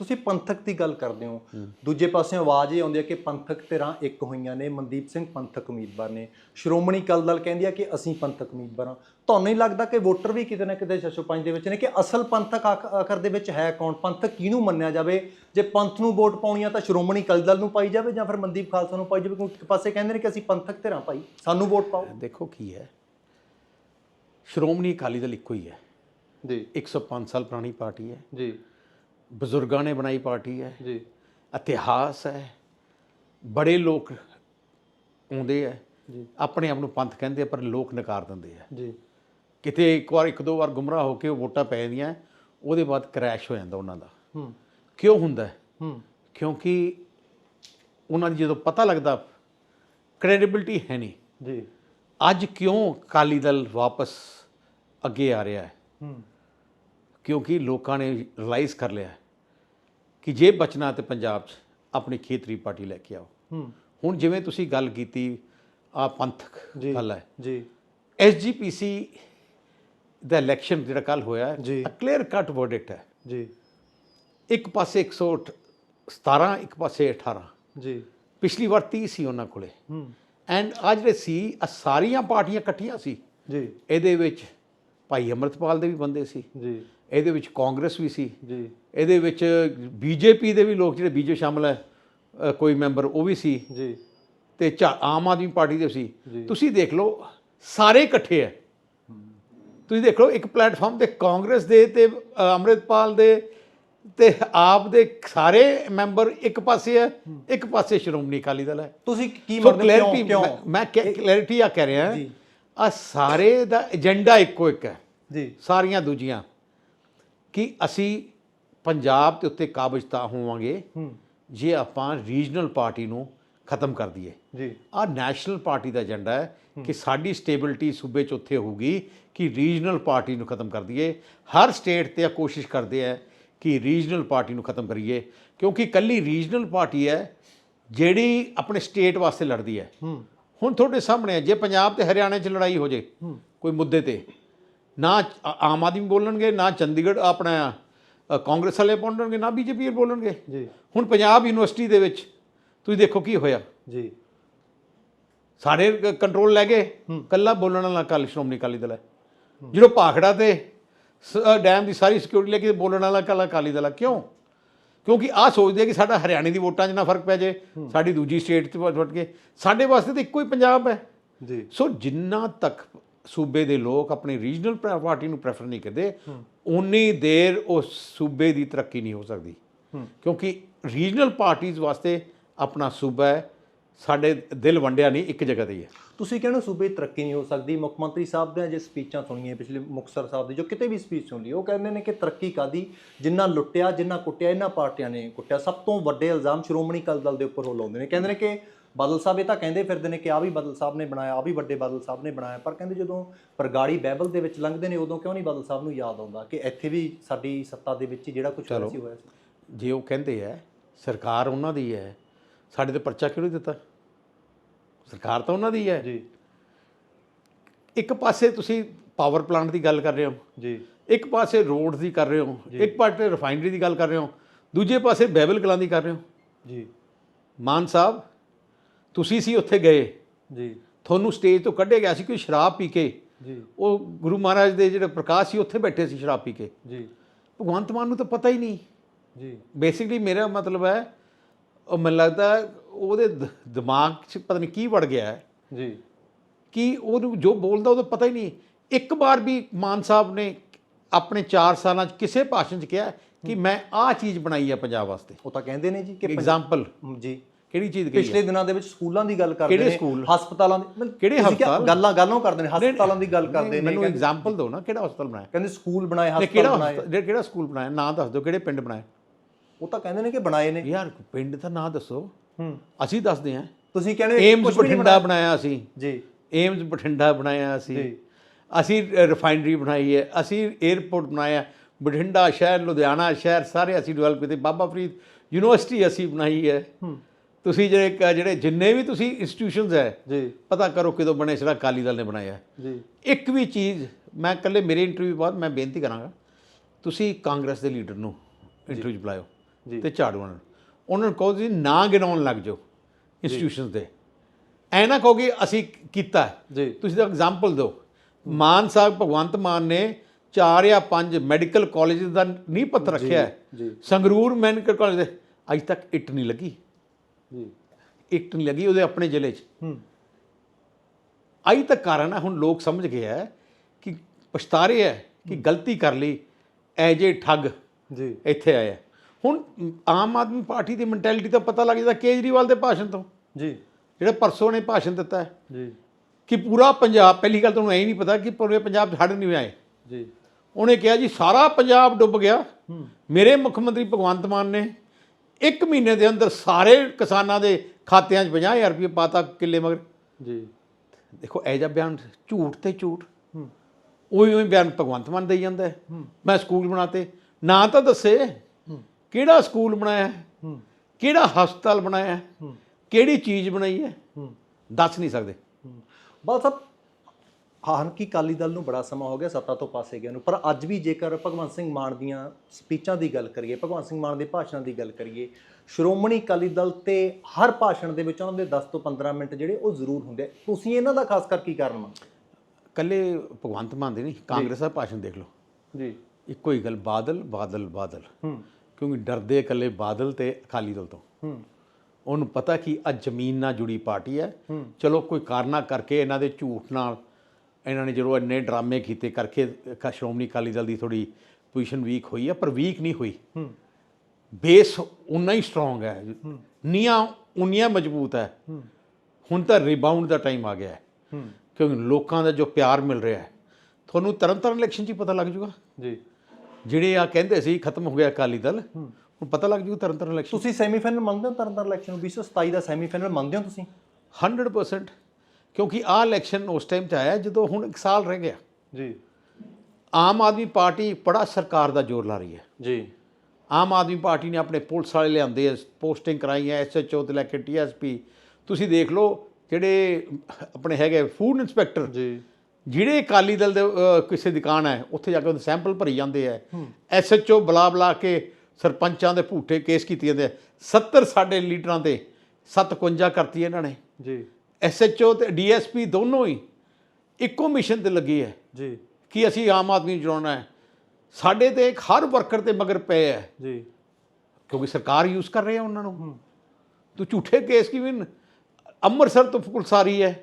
Speaker 2: ਤੁਸੀਂ ਪੰਥਕ ਦੀ ਗੱਲ ਕਰਦੇ ਹੋ। ਦੂਜੇ ਪਾਸੇ ਆਵਾਜ਼ ਇਹ ਆਉਂਦੀ ਹੈ ਕਿ ਪੰਥਕ ਧਿਰਾਂ ਇੱਕ ਹੋਈਆਂ ਨੇ ਮਨਦੀਪ ਸਿੰਘ ਪੰਥਕ ਉਮੀਦਵਾਰ ਨੇ। ਸ਼੍ਰੋਮਣੀ ਅਕਾਲੀ ਦਲ ਕਹਿੰਦੀ ਹੈ ਕਿ ਅਸੀਂ ਪੰਥਕ ਉਮੀਦਵਾਰ ਹਾਂ। ਤੁਹਾਨੂੰ ਨਹੀਂ ਲੱਗਦਾ ਕਿ ਵੋਟਰ ਵੀ ਕਿਤੇ ਨਾ ਕਿਤੇ 605 ਦੇ ਵਿੱਚ ਨੇ ਕਿ ਅਸਲ ਪੰਥਕ ਆਖ- ਆਖਰ ਦੇ ਵਿੱਚ ਹੈ ਕੌਣ? ਪੰਥਕ ਕਿਹਨੂੰ ਮੰਨਿਆ ਜਾਵੇ? ਜੇ ਪੰਥ ਨੂੰ ਵੋਟ ਪਾਉਣੀ ਆ ਤਾਂ ਸ਼੍ਰੋਮਣੀ ਅਕਾਲੀ ਦਲ ਨੂੰ ਪਾਈ ਜਾਵੇ ਜਾਂ ਫਿਰ ਮਨਦੀਪ ਖਾਲਸਾ ਨੂੰ ਪਾਈ ਜਾਵੇ? ਕਿਉਂਕਿ ਇੱਕ ਪਾਸੇ ਕਹਿੰਦੇ ਨੇ ਕਿ ਅਸੀਂ ਪੰਥਕ ਧਿਰਾਂ ਪਾਈ ਸਾਨੂੰ ਵੋਟ ਪਾਓ।
Speaker 1: ਦੇਖੋ ਕੀ ਹੈ। ਸ਼੍ਰੋਮਣੀ ਅਕਾਲੀ ਦਲ ਇੱਕੋ ਹੀ ਹੈ।
Speaker 2: ਜੀ।
Speaker 1: 105 ਸਾਲ ਪੁਰਾਣੀ ਪਾਰਟੀ ਹੈ।
Speaker 2: ਜੀ।
Speaker 1: ਬਜ਼ੁਰਗਾਂ ਨੇ ਬਣਾਈ ਪਾਰਟੀ ਹੈ।
Speaker 2: ਜੀ।
Speaker 1: ਇਤਿਹਾਸ ਹੈ। ਬੜੇ ਲੋਕ ਆਉਂਦੇ
Speaker 2: ਜੀ।
Speaker 1: ਆਪਣੇ ਆਪ ਨੂੰ ਪੰਥ ਕਹਿੰਦੇ ਆ, ਪਰ ਲੋਕ ਨਕਾਰ ਦਿੰਦੇ ਆ
Speaker 2: ਜੀ।
Speaker 1: ਕਿਤੇ ਇੱਕ ਵਾਰ ਇੱਕ ਦੋ ਵਾਰ ਗੁੰਮਰਾਹ ਹੋ ਕੇ ਉਹ ਵੋਟਾਂ ਪੈ ਜਾਂਦੀਆਂ ਉਹਦੇ ਬਾਅਦ ਕ੍ਰੈਸ਼ ਹੋ ਜਾਂਦਾ ਉਹਨਾਂ ਦਾ।
Speaker 2: ਹੂੰ।
Speaker 1: ਕਿਉਂ ਹੁੰਦਾ ਹੈ? ਕਿਉਂਕਿ ਉਹਨਾਂ ਦੀ ਜਦੋਂ ਪਤਾ ਲੱਗਦਾ ਕ੍ਰੈਡੀਬਿਲਟੀ ਹੈ ਨਹੀਂ।
Speaker 2: ਜੀ।
Speaker 1: ਅੱਜ ਕਿਉਂ ਅਕਾਲੀ ਦਲ ਵਾਪਸ ਅੱਗੇ ਆ ਰਿਹਾ ਹੈ?
Speaker 2: ਹੂੰ।
Speaker 1: ਕਿਉਂਕਿ ਲੋਕਾਂ ਨੇ ਰਿਅਲਾਈਜ਼ ਕਰ ਲਿਆ ਕਿ ਜੇ ਬਚਣਾ ਤੇ ਪੰਜਾਬ 'ਚ ਆਪਣੀ ਖੇਤਰੀ ਪਾਰਟੀ ਲੈ ਕੇ ਆਓ।
Speaker 2: ਹੂੰ।
Speaker 1: ਹੁਣ ਜਿਵੇਂ ਤੁਸੀਂ ਗੱਲ ਕੀਤੀ ਆ ਪੰਥਕ ਗੱਲ ਹੈ।
Speaker 2: ਜੀ।
Speaker 1: ਐਸਜੀਪੀਸੀ ਦਾ ਇਲੈਕਸ਼ਨ ਜਿਹੜਾ ਕੱਲ ਹੋਇਆ
Speaker 2: ਜੀ।
Speaker 1: ਕਲੀਅਰ ਕੱਟ ਵਰਡਿਕਟ ਹੈ।
Speaker 2: ਜੀ।
Speaker 1: ਇੱਕ ਪਾਸੇ 117 ਇੱਕ ਪਾਸੇ 18
Speaker 2: ਜੀ।
Speaker 1: ਪਿਛਲੀ ਵਾਰ 30 ਸੀ ਉਹਨਾਂ ਕੋਲੇ।
Speaker 2: ਹੂੰ।
Speaker 1: ਐਂਡ ਆ ਜਿਹੜੇ ਸੀ ਸਾਰੀਆਂ ਪਾਰਟੀਆਂ ਇਕੱਠੀਆਂ ਸੀ।
Speaker 2: ਜੀ।
Speaker 1: ਇਹਦੇ ਵਿੱਚ ਭਾਈ ਅਮਰਤਪਾਲ ਦੇ ਵੀ ਬੰਦੇ ਸੀ।
Speaker 2: ਜੀ।
Speaker 1: ਇਹਦੇ ਵਿੱਚ ਕਾਂਗਰਸ ਵੀ ਸੀ।
Speaker 2: ਜੀ।
Speaker 1: ਇਹਦੇ ਵਿੱਚ ਬੀਜੇਪੀ ਦੇ ਵੀ ਲੋਕ ਜਿਹੜੇ ਬੀਜੇ ਸ਼ਾਮਲ ਹੈ ਕੋਈ ਮੈਂਬਰ ਉਹ ਵੀ ਸੀ।
Speaker 2: ਜੀ।
Speaker 1: ਤੇ ਆਮ ਆਦਮੀ ਪਾਰਟੀ ਦੇ ਸੀ। ਤੁਸੀਂ ਦੇਖ ਲਓ ਸਾਰੇ ਇਕੱਠੇ ਹੈ। ਤੁਸੀਂ ਦੇਖ ਲਓ ਇੱਕ ਪਲੇਟਫਾਰਮ ਤੇ ਕਾਂਗਰਸ ਦੇ ਤੇ ਅੰਮ੍ਰਿਤਪਾਲ ਦੇ ਤੇ ਆਪ ਦੇ ਸਾਰੇ ਮੈਂਬਰ ਇੱਕ ਪਾਸੇ ਹੈ ਇੱਕ ਪਾਸੇ ਸ਼੍ਰੋਮਣੀ ਅਕਾਲੀ ਦਲ ਹੈ।
Speaker 2: ਤੁਸੀਂ ਕੀ ਮੰਨਦੇ ਕਿਉਂ
Speaker 1: ਮੈਂ- ਕਲੈਰਿਟੀ ਆ ਕਹਿ ਰਿਹਾ। ਆ ਸਾਰੇ ਦਾ ਏਜੰਡਾ ਇੱਕੋ ਇੱਕ ਹੈ।
Speaker 2: ਜੀ।
Speaker 1: ਸਾਰੀਆਂ ਦੂਜੀਆਂ। ਕਿ ਅਸੀਂ ਪੰਜਾਬ ਦੇ ਉੱਤੇ ਕਾਬਜ ਤਾਂ ਹੋਵਾਂਗੇ
Speaker 2: ਹੂੰ।
Speaker 1: ਜੇ ਆਪਾਂ ਰੀਜਨਲ ਪਾਰਟੀ ਨੂੰ ਖਤਮ ਕਰ ਦਈਏ।
Speaker 2: ਜੀ।
Speaker 1: ਆ ਨੈਸ਼ਨਲ ਪਾਰਟੀ ਦਾ ਏਜੰਡਾ ਹੈ ਕਿ ਸਾਡੀ ਸਟੇਬਿਲਿਟੀ ਸੂਬੇ 'ਚ ਉੱਥੇ ਹੋਊਗੀ ਕਿ ਰੀਜਨਲ ਪਾਰਟੀ ਨੂੰ ਖਤਮ ਕਰ ਦਈਏ। ਹਰ ਸਟੇਟ ਤੇ ਆ ਕੋਸ਼ਿਸ਼ ਕਰਦੇ ਆ ਕਿ ਰੀਜਨਲ ਪਾਰਟੀ ਨੂੰ ਖਤਮ ਕਰੀਏ ਕਿਉਂਕਿ ਕੱਲੀ ਰੀਜਨਲ ਪਾਰਟੀ ਹੈ ਜਿਹੜੀ ਆਪਣੇ ਸਟੇਟ ਵਾਸਤੇ ਲੜਦੀ ਹੈ।
Speaker 2: ਹੂੰ।
Speaker 1: ਹੁਣ ਤੁਹਾਡੇ ਸਾਹਮਣੇ ਹੈ ਜੇ ਪੰਜਾਬ ਤੇ ਹਰਿਆਣਾ 'ਚ ਲੜਾਈ ਹੋ ਜੇ ਕੋਈ ਮੁੱਦੇ ਤੇ ਨਾ ਆਮ ਆਦਮੀ ਬੋਲਣਗੇ ਨਾ ਚੰਡੀਗੜ੍ਹ ਆਪਣਾ ਕਾਂਗਰਸ ਵਾਲੇ ਬੋਲਣਗੇ ਨਾ ਬੀਜੇਪੀ ਬੋਲਣਗੇ?
Speaker 2: ਜੀ।
Speaker 1: ਹੁਣ ਪੰਜਾਬ ਯੂਨੀਵਰਸਿਟੀ ਦੇ ਵਿੱਚ ਤੁਸੀਂ ਦੇਖੋ ਕੀ ਹੋਇਆ।
Speaker 2: ਜੀ।
Speaker 1: ਸਾਰੇ ਕੰਟਰੋਲ ਲੈ ਗਏ। ਕੱਲਾ ਬੋਲਣ ਵਾਲਾ ਕੱਲ ਸ਼੍ਰੋਮਣੀ ਅਕਾਲੀ ਦਲ ਹੈ। ਜਦੋਂ ਭਾਖੜਾ ਤੇ ਡੈਮ ਦੀ ਸਾਰੀ ਸਿਕਿਉਰਿਟੀ ਲੈ ਕੇ ਬੋਲਣ ਵਾਲਾ ਕੱਲਾ ਅਕਾਲੀ ਦਲ ਕਿਉਂ? ਕਿਉਂਕਿ ਆਹ ਸੋਚਦੇ ਆ ਕਿ ਸਾਡਾ ਹਰਿਆਣੇ ਦੀ ਵੋਟਾਂ 'ਚ ਨਾ ਫ਼ਰਕ ਪੈ ਜੇ ਸਾਡੀ ਦੂਜੀ ਸਟੇਟ 'ਚ ਵਟ ਕੇ। ਸਾਡੇ ਵਾਸਤੇ ਤਾਂ ਇੱਕੋ ਹੀ ਪੰਜਾਬ ਹੈ।
Speaker 2: ਜੀ।
Speaker 1: ਸੋ ਜਿੰਨਾ ਤੱਕ ਸੂਬੇ ਦੇ ਲੋਕ ਆਪਣੀ ਰੀਜਨਲ ਪਾਰਟੀ ਨੂੰ ਪ੍ਰੈਫਰ ਨਹੀਂ ਕਰਦੇ ਉਨੀ ਦੇਰ ਉਸ ਸੂਬੇ ਦੀ ਤਰੱਕੀ ਨਹੀਂ ਹੋ ਸਕਦੀ। ਕਿਉਂਕਿ ਰੀਜਨਲ ਪਾਰਟੀਆਂ ਵਾਸਤੇ ਆਪਣਾ ਸੂਬਾ ਹੈ ਸਾਡੇ ਦਿਲ ਵੰਡਿਆ ਨਹੀਂ ਇੱਕ ਜਗ੍ਹਾ ਤੇ ਹੀ ਹੈ।
Speaker 2: ਤੁਸੀਂ ਕਹਿੰਦੇ ਸੂਬੇ ਦੀ ਤਰੱਕੀ ਨਹੀਂ ਹੋ ਸਕਦੀ। ਮੁੱਖ ਮੰਤਰੀ ਸਾਹਿਬ ਦੀਆਂ ਜੇ ਸਪੀਚਾਂ ਸੁਣੀਆਂ ਪਿਛਲੇ ਮੁਕਤਸਰ ਸਾਹਿਬ ਦੀ ਜੋ ਕਿਤੇ ਵੀ ਸਪੀਚ ਸੁਣ ਲਈ ਉਹ ਕਹਿੰਦੇ ਨੇ ਕਿ ਤਰੱਕੀ ਕਾਦੀ ਜਿੰਨਾ ਲੁੱਟਿਆ ਜਿੰਨਾ ਕੁੱਟਿਆ ਇਹਨਾਂ ਪਾਰਟੀਆਂ ਨੇ ਕੁੱਟਿਆ। ਸਭ ਤੋਂ ਵੱਡੇ ਇਲਜ਼ਾਮ ਸ਼੍ਰੋਮਣੀ ਅਕਾਲੀ ਦਲ ਦੇ ਉੱਪਰ ਉਹ ਲਾਉਂਦੇ ਨੇ। ਕਹਿੰਦੇ ਨੇ ਕਿ ਬਾਦਲ ਸਾਹਿਬ ਇਹ ਤਾਂ ਕਹਿੰਦੇ ਫਿਰਦੇ ਨੇ ਕਿ ਆ ਵੀ ਬਾਦਲ ਸਾਹਿਬ ਨੇ ਬਣਾਇਆ ਆ ਵੀ ਵੱਡੇ ਬਾਦਲ ਸਾਹਿਬ ਨੇ ਬਣਾਇਆ ਪਰ ਕਹਿੰਦੇ ਜਦੋਂ ਪਰਗਾੜੀ ਬਾਈਬਲ ਦੇ ਵਿੱਚ ਲੰਘਦੇ ਨੇ ਉਦੋਂ ਕਿਉਂ ਨਹੀਂ ਬਾਦਲ ਸਾਹਿਬ ਨੂੰ ਯਾਦ ਆਉਂਦਾ ਕਿ ਇੱਥੇ ਵੀ ਸਾਡੀ ਸੱਤਾ ਦੇ ਵਿੱਚ ਜਿਹੜਾ ਕੁਝ ਹੋਇਆ ਸੀ ਹੋਇਆ ਸੀ।
Speaker 1: ਜੇ ਉਹ ਕਹਿੰਦੇ ਹੈ ਸਰਕਾਰ ਉਹਨਾਂ ਦੀ ਹੈ ਸਾਡੇ ਤੇ ਪਰਚਾ ਕਿਉਂ ਨਹੀਂ ਦਿੱਤਾ? ਸਰਕਾਰ ਤਾਂ ਉਹਨਾਂ ਦੀ ਹੈ।
Speaker 2: ਜੀ।
Speaker 1: ਇੱਕ ਪਾਸੇ ਤੁਸੀਂ ਪਾਵਰ ਪਲਾਂਟ ਦੀ ਗੱਲ ਕਰ ਰਹੇ ਹੋ।
Speaker 2: ਜੀ।
Speaker 1: ਇੱਕ ਪਾਸੇ ਰੋਡ ਦੀ ਕਰ ਰਹੇ ਹੋ। ਇੱਕ ਪਾਸੇ ਰਿਫਾਈਨਰੀ ਦੀ ਗੱਲ ਕਰ ਰਹੇ ਹੋ। ਦੂਜੇ ਪਾਸੇ ਬੈਬਲ ਕਲਾਂ ਦੀ ਕਰ ਰਹੇ ਹੋ।
Speaker 2: ਜੀ।
Speaker 1: ਮਾਨ ਸਾਹਿਬ ਤੁਸੀਂ ਸੀ ਉੱਥੇ ਗਏ।
Speaker 2: ਜੀ।
Speaker 1: ਤੁਹਾਨੂੰ ਸਟੇਜ ਤੋਂ ਕੱਢਿਆ ਗਿਆ ਸੀ ਕਿ ਸ਼ਰਾਬ ਪੀ ਕੇ।
Speaker 2: ਜੀ।
Speaker 1: ਉਹ ਗੁਰੂ ਮਹਾਰਾਜ ਦੇ ਜਿਹੜੇ ਪ੍ਰਕਾਸ਼ ਸੀ ਉੱਥੇ ਬੈਠੇ ਸੀ ਸ਼ਰਾਬ ਪੀ ਕੇ।
Speaker 2: ਜੀ।
Speaker 1: ਭਗਵੰਤ ਮਾਨ ਨੂੰ ਤਾਂ ਪਤਾ ਹੀ ਨਹੀਂ।
Speaker 2: ਜੀ।
Speaker 1: ਬੇਸਿਕਲੀ ਮੇਰਾ ਮਤਲਬ ਹੈ ਉਹ ਮੈਨੂੰ ਲੱਗਦਾ ਉਹਦੇ ਦਿਮਾਗ 'ਚ ਪਤਾ ਨਹੀਂ ਕੀ ਵੜ ਗਿਆ ਹੈ।
Speaker 2: ਜੀ।
Speaker 1: ਕਿ ਉਹਨੂੰ ਜੋ ਬੋਲਦਾ ਉਹਦਾ ਪਤਾ ਹੀ ਨਹੀਂ। ਇੱਕ ਵਾਰ ਵੀ ਮਾਨ ਸਾਹਿਬ ਨੇ ਆਪਣੇ 4 ਸਾਲਾਂ 'ਚ ਕਿਸੇ ਭਾਸ਼ਣ 'ਚ ਕਿਹਾ ਕਿ ਮੈਂ ਆਹ ਚੀਜ਼ ਬਣਾਈ ਹੈ ਪੰਜਾਬ ਵਾਸਤੇ।
Speaker 2: ਉਹ ਤਾਂ ਕਹਿੰਦੇ ਨੇ ਜੀ ਕਿ
Speaker 1: ਐਗਜ਼ਾਮਪਲ
Speaker 2: ਜੀ।
Speaker 1: ਕਿਹੜੀ ਚੀਜ਼ ਕਹੀ
Speaker 2: ਪਿਛਲੇ ਦਿਨਾਂ ਦੇ ਵਿੱਚ ਸਕੂਲਾਂ ਦੀ ਗੱਲ ਕਰਦੇ
Speaker 1: ਕਿਹੜੇ
Speaker 2: ਨੇ
Speaker 1: ਸਕੂਲ?
Speaker 2: ਹਸਪਤਾਲਾਂ ਦੀ
Speaker 1: ਕਿਹੜੇ ਹਸਪਤਾਲ?
Speaker 2: ਗੱਲਾਂ ਗੱਲਾਂ ਕਰਦੇ ਨੇ ਹਸਪਤਾਲਾਂ ਦੀ ਗੱਲ ਕਰਦੇ ਨੇ
Speaker 1: ਮੈਨੂੰ ਐਗਜ਼ਾਮਪਲ ਦਿਓ ਨਾ ਕਿਹੜਾ ਹਸਪਤਾਲ ਬਣਾਇਆ?
Speaker 2: ਕਹਿੰਦੇ ਸਕੂਲ ਬਣਾਏ ਹਸਪਤਾਲ ਬਣਾਏ।
Speaker 1: ਕਿਹੜਾ ਸਕੂਲ ਬਣਾਇਆ? ਨਾਂ ਦੱਸ ਦਿਓ ਕਿਹੜੇ ਪਿੰਡ ਬਣਾਇਆ?
Speaker 2: ਉਹ ਤਾਂ ਕਹਿੰਦੇ ਨੇ ਕਿ ਬਣਾਏ ਨੇ।
Speaker 1: ਯਾਰ ਪਿੰਡ ਦਾ ਨਾਂ ਦੱਸੋ।
Speaker 2: ਹੂੰ।
Speaker 1: ਅਸੀਂ ਦੱਸਦੇ ਹਾਂ।
Speaker 2: ਤੁਸੀਂ ਕਹਿੰਦੇ
Speaker 1: ਏਮਸ ਬਠਿੰਡਾ ਬਣਾਇਆ। ਅਸੀਂ।
Speaker 2: ਜੀ।
Speaker 1: ਏਮਸ ਬਠਿੰਡਾ ਬਣਾਇਆ ਅਸੀਂ।
Speaker 2: ਜੀ।
Speaker 1: ਅਸੀਂ ਰਿਫਾਈਨਰੀ ਬਣਾਈ ਹੈ ਅਸੀਂ 에ਅਰਪੋਰਟ ਬਣਾਇਆ ਬਠਿੰਡਾ ਸ਼ਹਿਰ ਲੁਧਿਆਣਾ ਸ਼ਹਿਰ ਸਾਰੇ ਅਸੀਂ ਡਿਵੈਲਪ ਕੀਤੇ। ਬਾਬਾ ਫਰੀਦ ਯੂਨੀਵਰਸਿਟੀ ਅਸੀਂ ਬਣਾਈ ਹੈ। ਤੁਸੀਂ ਜਿਹੜੇ ਜਿਹੜੇ ਜਿੰਨੇ ਵੀ ਤੁਸੀਂ ਇੰਸਟੀਟਿਊਸ਼ਨਸ ਹੈ
Speaker 2: ਜੀ।
Speaker 1: ਪਤਾ ਕਰੋ ਕਿਦੋਂ ਬਣੇ ਸਿਰਾ ਅਕਾਲੀ ਦਲ ਨੇ ਬਣਾਇਆ।
Speaker 2: ਜੀ।
Speaker 1: ਇੱਕ ਵੀ ਚੀਜ਼ ਮੈਂ ਕੱਲੇ ਮੇਰੇ ਇੰਟਰਵਿਊ ਬਾਅਦ ਮੈਂ ਬੇਨਤੀ ਕਰਾਂਗਾ ਤੁਸੀਂ ਕਾਂਗਰਸ ਦੇ ਲੀਡਰ ਨੂੰ ਇੰਟਰਵਿਊ ਬੁਲਾਇਓ
Speaker 2: ਜੀ।
Speaker 1: ਤੇ ਝਾੜੂ ਨਾਲ ਉਹਨਾਂ ਨੂੰ ਕਹੋ ਤੁਸੀਂ ਨਾਂ ਗਿਣਾਉਣ ਲੱਗ ਜਾਓ ਇੰਸਟੀਟਿਊਸ਼ਨਸ ਦੇ। ਐ ਨਾ ਕਹੋ ਕਿ ਅਸੀਂ ਕੀਤਾ।
Speaker 2: ਜੀ।
Speaker 1: ਤੁਸੀਂ ਤਾਂ ਐਗਜ਼ਾਮਪਲ ਦਿਓ। ਮਾਨ ਸਾਹਿਬ ਭਗਵੰਤ ਮਾਨ ਨੇ ਚਾਰ ਜਾਂ ਪੰਜ ਮੈਡੀਕਲ ਕਾਲਜ ਦਾ ਨੀਂਹ ਪੱਥਰ ਰੱਖਿਆ ਹੈ।
Speaker 2: ਜੀ।
Speaker 1: ਸੰਗਰੂਰ ਮੈਡੀਕਲ ਕਾਲਜ ਦੇ। ਅੱਜ ਤੱਕ ਇੱਟ ਨਹੀਂ ਲੱਗੀ।
Speaker 2: ਜੀ।
Speaker 1: ਇੱਟ ਨਹੀਂ ਲੱਗੀ ਉਹਦੇ ਆਪਣੇ ਜ਼ਿਲ੍ਹੇ 'ਚ।
Speaker 2: ਹੂੰ।
Speaker 1: ਆਈ ਤਾਂ ਕਾਰਨ ਹੈ ਹੁਣ ਲੋਕ ਸਮਝ ਗਏ ਹੈ ਕਿ ਪਛਤਾ ਰਹੇ ਹੈ ਕਿ ਗਲਤੀ ਕਰ ਲਈ ਐ ਜੇ ਠੱਗ
Speaker 2: ਜੀ।
Speaker 1: ਇੱਥੇ ਆਇਆ ਹੁਣ ਆਮ ਆਦਮੀ ਪਾਰਟੀ ਦੀ ਮੈਂਟੈਲਿਟੀ ਤਾਂ ਪਤਾ ਲੱਗ ਜਾਂਦਾ ਕੇਜਰੀਵਾਲ ਦੇ ਭਾਸ਼ਣ ਤੋਂ।
Speaker 2: ਜੀ।
Speaker 1: ਜਿਹੜਾ ਪਰਸੋਂ ਨੇ ਭਾਸ਼ਣ ਦਿੱਤਾ ਹੈ।
Speaker 2: ਜੀ।
Speaker 1: ਕਿ ਪੂਰਾ ਪੰਜਾਬ ਪਹਿਲੀ ਗੱਲ ਤੁਹਾਨੂੰ ਐ ਨਹੀਂ ਪਤਾ ਕਿ ਪੂਰੇ ਪੰਜਾਬ ਹੜ੍ਹ ਨਹੀਂ ਆਏ।
Speaker 2: ਜੀ।
Speaker 1: ਉਹਨੇ ਕਿਹਾ ਜੀ ਸਾਰਾ ਪੰਜਾਬ ਡੁੱਬ ਗਿਆ। ਮੇਰੇ ਮੁੱਖ ਮੰਤਰੀ ਭਗਵੰਤ ਮਾਨ ਨੇ ਇੱਕ ਮਹੀਨੇ ਦੇ ਅੰਦਰ ਸਾਰੇ ਕਿਸਾਨਾਂ ਦੇ ਖਾਤਿਆਂ 'ਚ 50000 ਰੁਪਏ ਪਾਤਾ ਕਿੱਲੇ ਮਗਰ।
Speaker 2: ਜੀ।
Speaker 1: ਦੇਖੋ ਇਹ ਜਿਹਾ ਬਿਆਨ ਝੂਠ ਤੇ ਝੂਠ।
Speaker 2: ਹੂੰ।
Speaker 1: ਉਹੀ ਉਹੀ ਬਿਆਨ ਭਗਵੰਤ ਮਾਨ ਦੇਈ ਜਾਂਦਾ ਹੈ। ਮੈਂ ਸਕੂਲ ਬਣਾਤੇ। ਨਾ ਤਾਂ ਦੱਸੇ ਕਿਹੜਾ ਸਕੂਲ ਬਣਾਇਆ ਕਿਹੜਾ ਹਸਪਤਾਲ ਬਣਾਇਆ ਕਿਹੜੀ ਚੀਜ਼ ਬਣਾਈ ਹੈ? ਦੱਸ ਨਹੀਂ ਸਕਦੇ।
Speaker 2: ਸਾਹਿਬ ਹਾਲਾਂਕਿ ਕਾਲੀ ਦਲ ਨੂੰ ਬੜਾ ਸਮਾਂ ਹੋ ਗਿਆ ਸੱਤਾ ਤੋਂ ਪਾਸੇ ਗਿਆ ਨੂੰ ਪਰ ਅੱਜ ਵੀ ਜੇਕਰ ਭਗਵੰਤ ਸਿੰਘ ਮਾਨ ਦੀਆਂ ਸਪੀਚਾਂ ਦੀ ਗੱਲ ਕਰੀਏ ਭਗਵੰਤ ਸਿੰਘ ਮਾਨ ਦੇ ਭਾਸ਼ਣਾਂ ਦੀ ਗੱਲ ਕਰੀਏ ਸ਼੍ਰੋਮਣੀ ਅਕਾਲੀ ਦਲ ਤੇ ਹਰ ਭਾਸ਼ਣ ਦੇ ਵਿੱਚ ਉਹਨਾਂ ਦੇ 10 ਤੋਂ 15 ਮਿੰਟ ਜਿਹੜੇ ਉਹ ਜ਼ਰੂਰ ਹੁੰਦੇ। ਤੁਸੀਂ ਇਹਨਾਂ ਦਾ ਖਾਸ ਕਰ ਕੀ ਕਾਰਨ ਮੰਨਦੇ
Speaker 1: ਕੱਲੇ ਭਗਵੰਤ ਮਾਨ ਦੇ ਨਹੀਂ ਕਾਂਗਰਸ ਦਾ ਭਾਸ਼ਣ ਦੇਖ ਲਓ।
Speaker 2: ਜੀ।
Speaker 1: ਇੱਕੋ ਹੀ ਗੱਲ ਬਾਦਲ ਬਾਦਲ ਬਾਦਲ।
Speaker 2: ਹੂੰ।
Speaker 1: ਕਿਉਂਕਿ ਡਰਦੇ ਇਕੱਲੇ ਬਾਦਲ ਤੇ ਅਕਾਲੀ ਦਲ ਤੋਂ।
Speaker 2: ਹੂੰ।
Speaker 1: ਉਹਨੂੰ ਪਤਾ ਕਿ ਅੱਜ ਜ਼ਮੀਨ ਨਾਲ ਜੁੜੀ ਪਾਰਟੀ ਹੈ।
Speaker 2: ਹੂੰ।
Speaker 1: ਚਲੋ ਕੋਈ ਕਾਰਨਾ ਕਰਕੇ ਇਹਨਾਂ ਦੇ ਝੂਠ ਨਾਲ ਇਹਨਾਂ ਨੇ ਜਦੋਂ ਇੰਨੇ ਡਰਾਮੇ ਕੀਤੇ ਕਰਕੇ ਸ਼੍ਰੋਮਣੀ ਅਕਾਲੀ ਦਲ ਦੀ ਥੋੜੀ ਪੋਜੀਸ਼ਨ ਵੀਕ ਹੋਈ ਹੈ ਪਰ ਵੀਕ ਨਹੀਂ ਹੋਈ।
Speaker 2: ਹੂੰ।
Speaker 1: ਬੇਸ ਉਨਾ ਹੀ ਸਟਰੋਂਗ ਹੈ। ਨੀਆਂ ਉਨੀਆਂ ਮਜ਼ਬੂਤ ਹੈ। ਹੁਣ ਤਾਂ ਰਿਬਾਊਂਡ ਦਾ ਟਾਈਮ ਆ ਗਿਆ
Speaker 2: ਹੈ।
Speaker 1: ਕਿਉਂਕਿ ਲੋਕਾਂ ਦਾ ਜੋ ਪਿਆਰ ਮਿਲ ਰਿਹਾ ਹੈ ਤੁਹਾਨੂੰ ਤਰਨ ਤਾਰਨ ਇਲੈਕਸ਼ਨ 'ਚ ਹੀ ਪਤਾ ਲੱਗ ਜੂਗਾ।
Speaker 2: ਜੀ।
Speaker 1: ਜਿਹੜੇ ਆ ਕਹਿੰਦੇ ਸੀ ਖਤਮ ਹੋ ਗਿਆ ਅਕਾਲੀ ਦਲ ਹੁਣ ਪਤਾ ਲੱਗ ਜੂ ਤਰਨ ਤਾਰਨ ਇਲੈਕਸ਼ਨ
Speaker 2: ਤੁਸੀਂ ਸੈਮੀਫਾਈਨਲ ਮੰਨਦੇ ਹੋ ਤਰਨਤਾਰਨ ਇਲੈਕਸ਼ਨ ਨੂੰ? 2027 ਦਾ ਸੈਮੀਫਾਈਨਲ ਮੰਨਦੇ ਹੋ ਤੁਸੀਂ?
Speaker 1: 100% ਕਿਉਂਕਿ ਆਹ ਇਲੈਕਸ਼ਨ ਉਸ ਟਾਈਮ 'ਚ ਆਇਆ ਜਦੋਂ ਹੁਣ ਇੱਕ ਸਾਲ ਰਹਿ ਗਿਆ।
Speaker 2: ਜੀ।
Speaker 1: ਆਮ ਆਦਮੀ ਪਾਰਟੀ ਬੜਾ ਸਰਕਾਰ ਦਾ ਜ਼ੋਰ ਲਾ ਰਹੀ ਹੈ।
Speaker 2: ਜੀ।
Speaker 1: ਆਮ ਆਦਮੀ ਪਾਰਟੀ ਨੇ ਆਪਣੇ ਪੁਲਿਸ ਵਾਲੇ ਲਿਆਂਦੇ ਆ ਪੋਸਟਿੰਗ ਕਰਾਈਆਂ ਐਸਐਚਓ ਤੇ ਲੈ ਕੇ ਟੀਐਸਪੀ ਤੁਸੀਂ ਦੇਖ ਲਓ ਜਿਹੜੇ ਆਪਣੇ ਹੈਗੇ ਫੂਡ ਇੰਸਪੈਕਟਰ
Speaker 2: ਜੀ।
Speaker 1: ਜਿਹੜੇ ਅਕਾਲੀ ਦਲ ਦੇ ਕਿਸੇ ਦੁਕਾਨ ਹੈ ਉੱਥੇ ਜਾ ਕੇ ਉਹਦੇ ਸੈਂਪਲ ਭਰੀ ਜਾਂਦੇ ਆ। ਐਸਐਚਓ ਬੁਲਾ ਬੁਲਾ ਕੇ ਸਰਪੰਚਾਂ ਦੇ ਝੂਠੇ ਕੇਸ ਕੀਤੇ ਜਾਂਦੇ ਆ। 70 ਸਾਡੇ ਲੀਡਰਾਂ ਤੇ 57 ਕਰਤੀ ਇਹਨਾਂ ਨੇ।
Speaker 2: ਜੀ।
Speaker 1: ਐਸਐਚਓ ਤੇ ਡੀਐਸਪੀ ਦੋਨੋਂ ਹੀ ਇੱਕੋ ਮਿਸ਼ਨ ਤੇ ਲੱਗੀ ਹੈ
Speaker 2: ਜੀ।
Speaker 1: ਕਿ ਅਸੀਂ ਆਮ ਆਦਮੀ ਨੂੰ ਚੁਣਾਉਣਾ ਹੈ। ਸਾਡੇ ਤੇ ਇੱਕ ਹਰ ਵਰਕਰ ਤੇ ਮਗਰ ਪਏ ਹੈ
Speaker 2: ਜੀ।
Speaker 1: ਕਿਉਂਕਿ ਸਰਕਾਰ ਯੂਜ਼ ਕਰ ਰਹੀ ਹੈ ਉਹਨਾਂ ਨੂੰ। ਤੂੰ ਝੂਠੇ ਕੇਸ ਕਿਵੇਂ ਅੰਮ੍ਰਿਤਸਰ ਤੋਂ ਰਹੀ ਹੈ।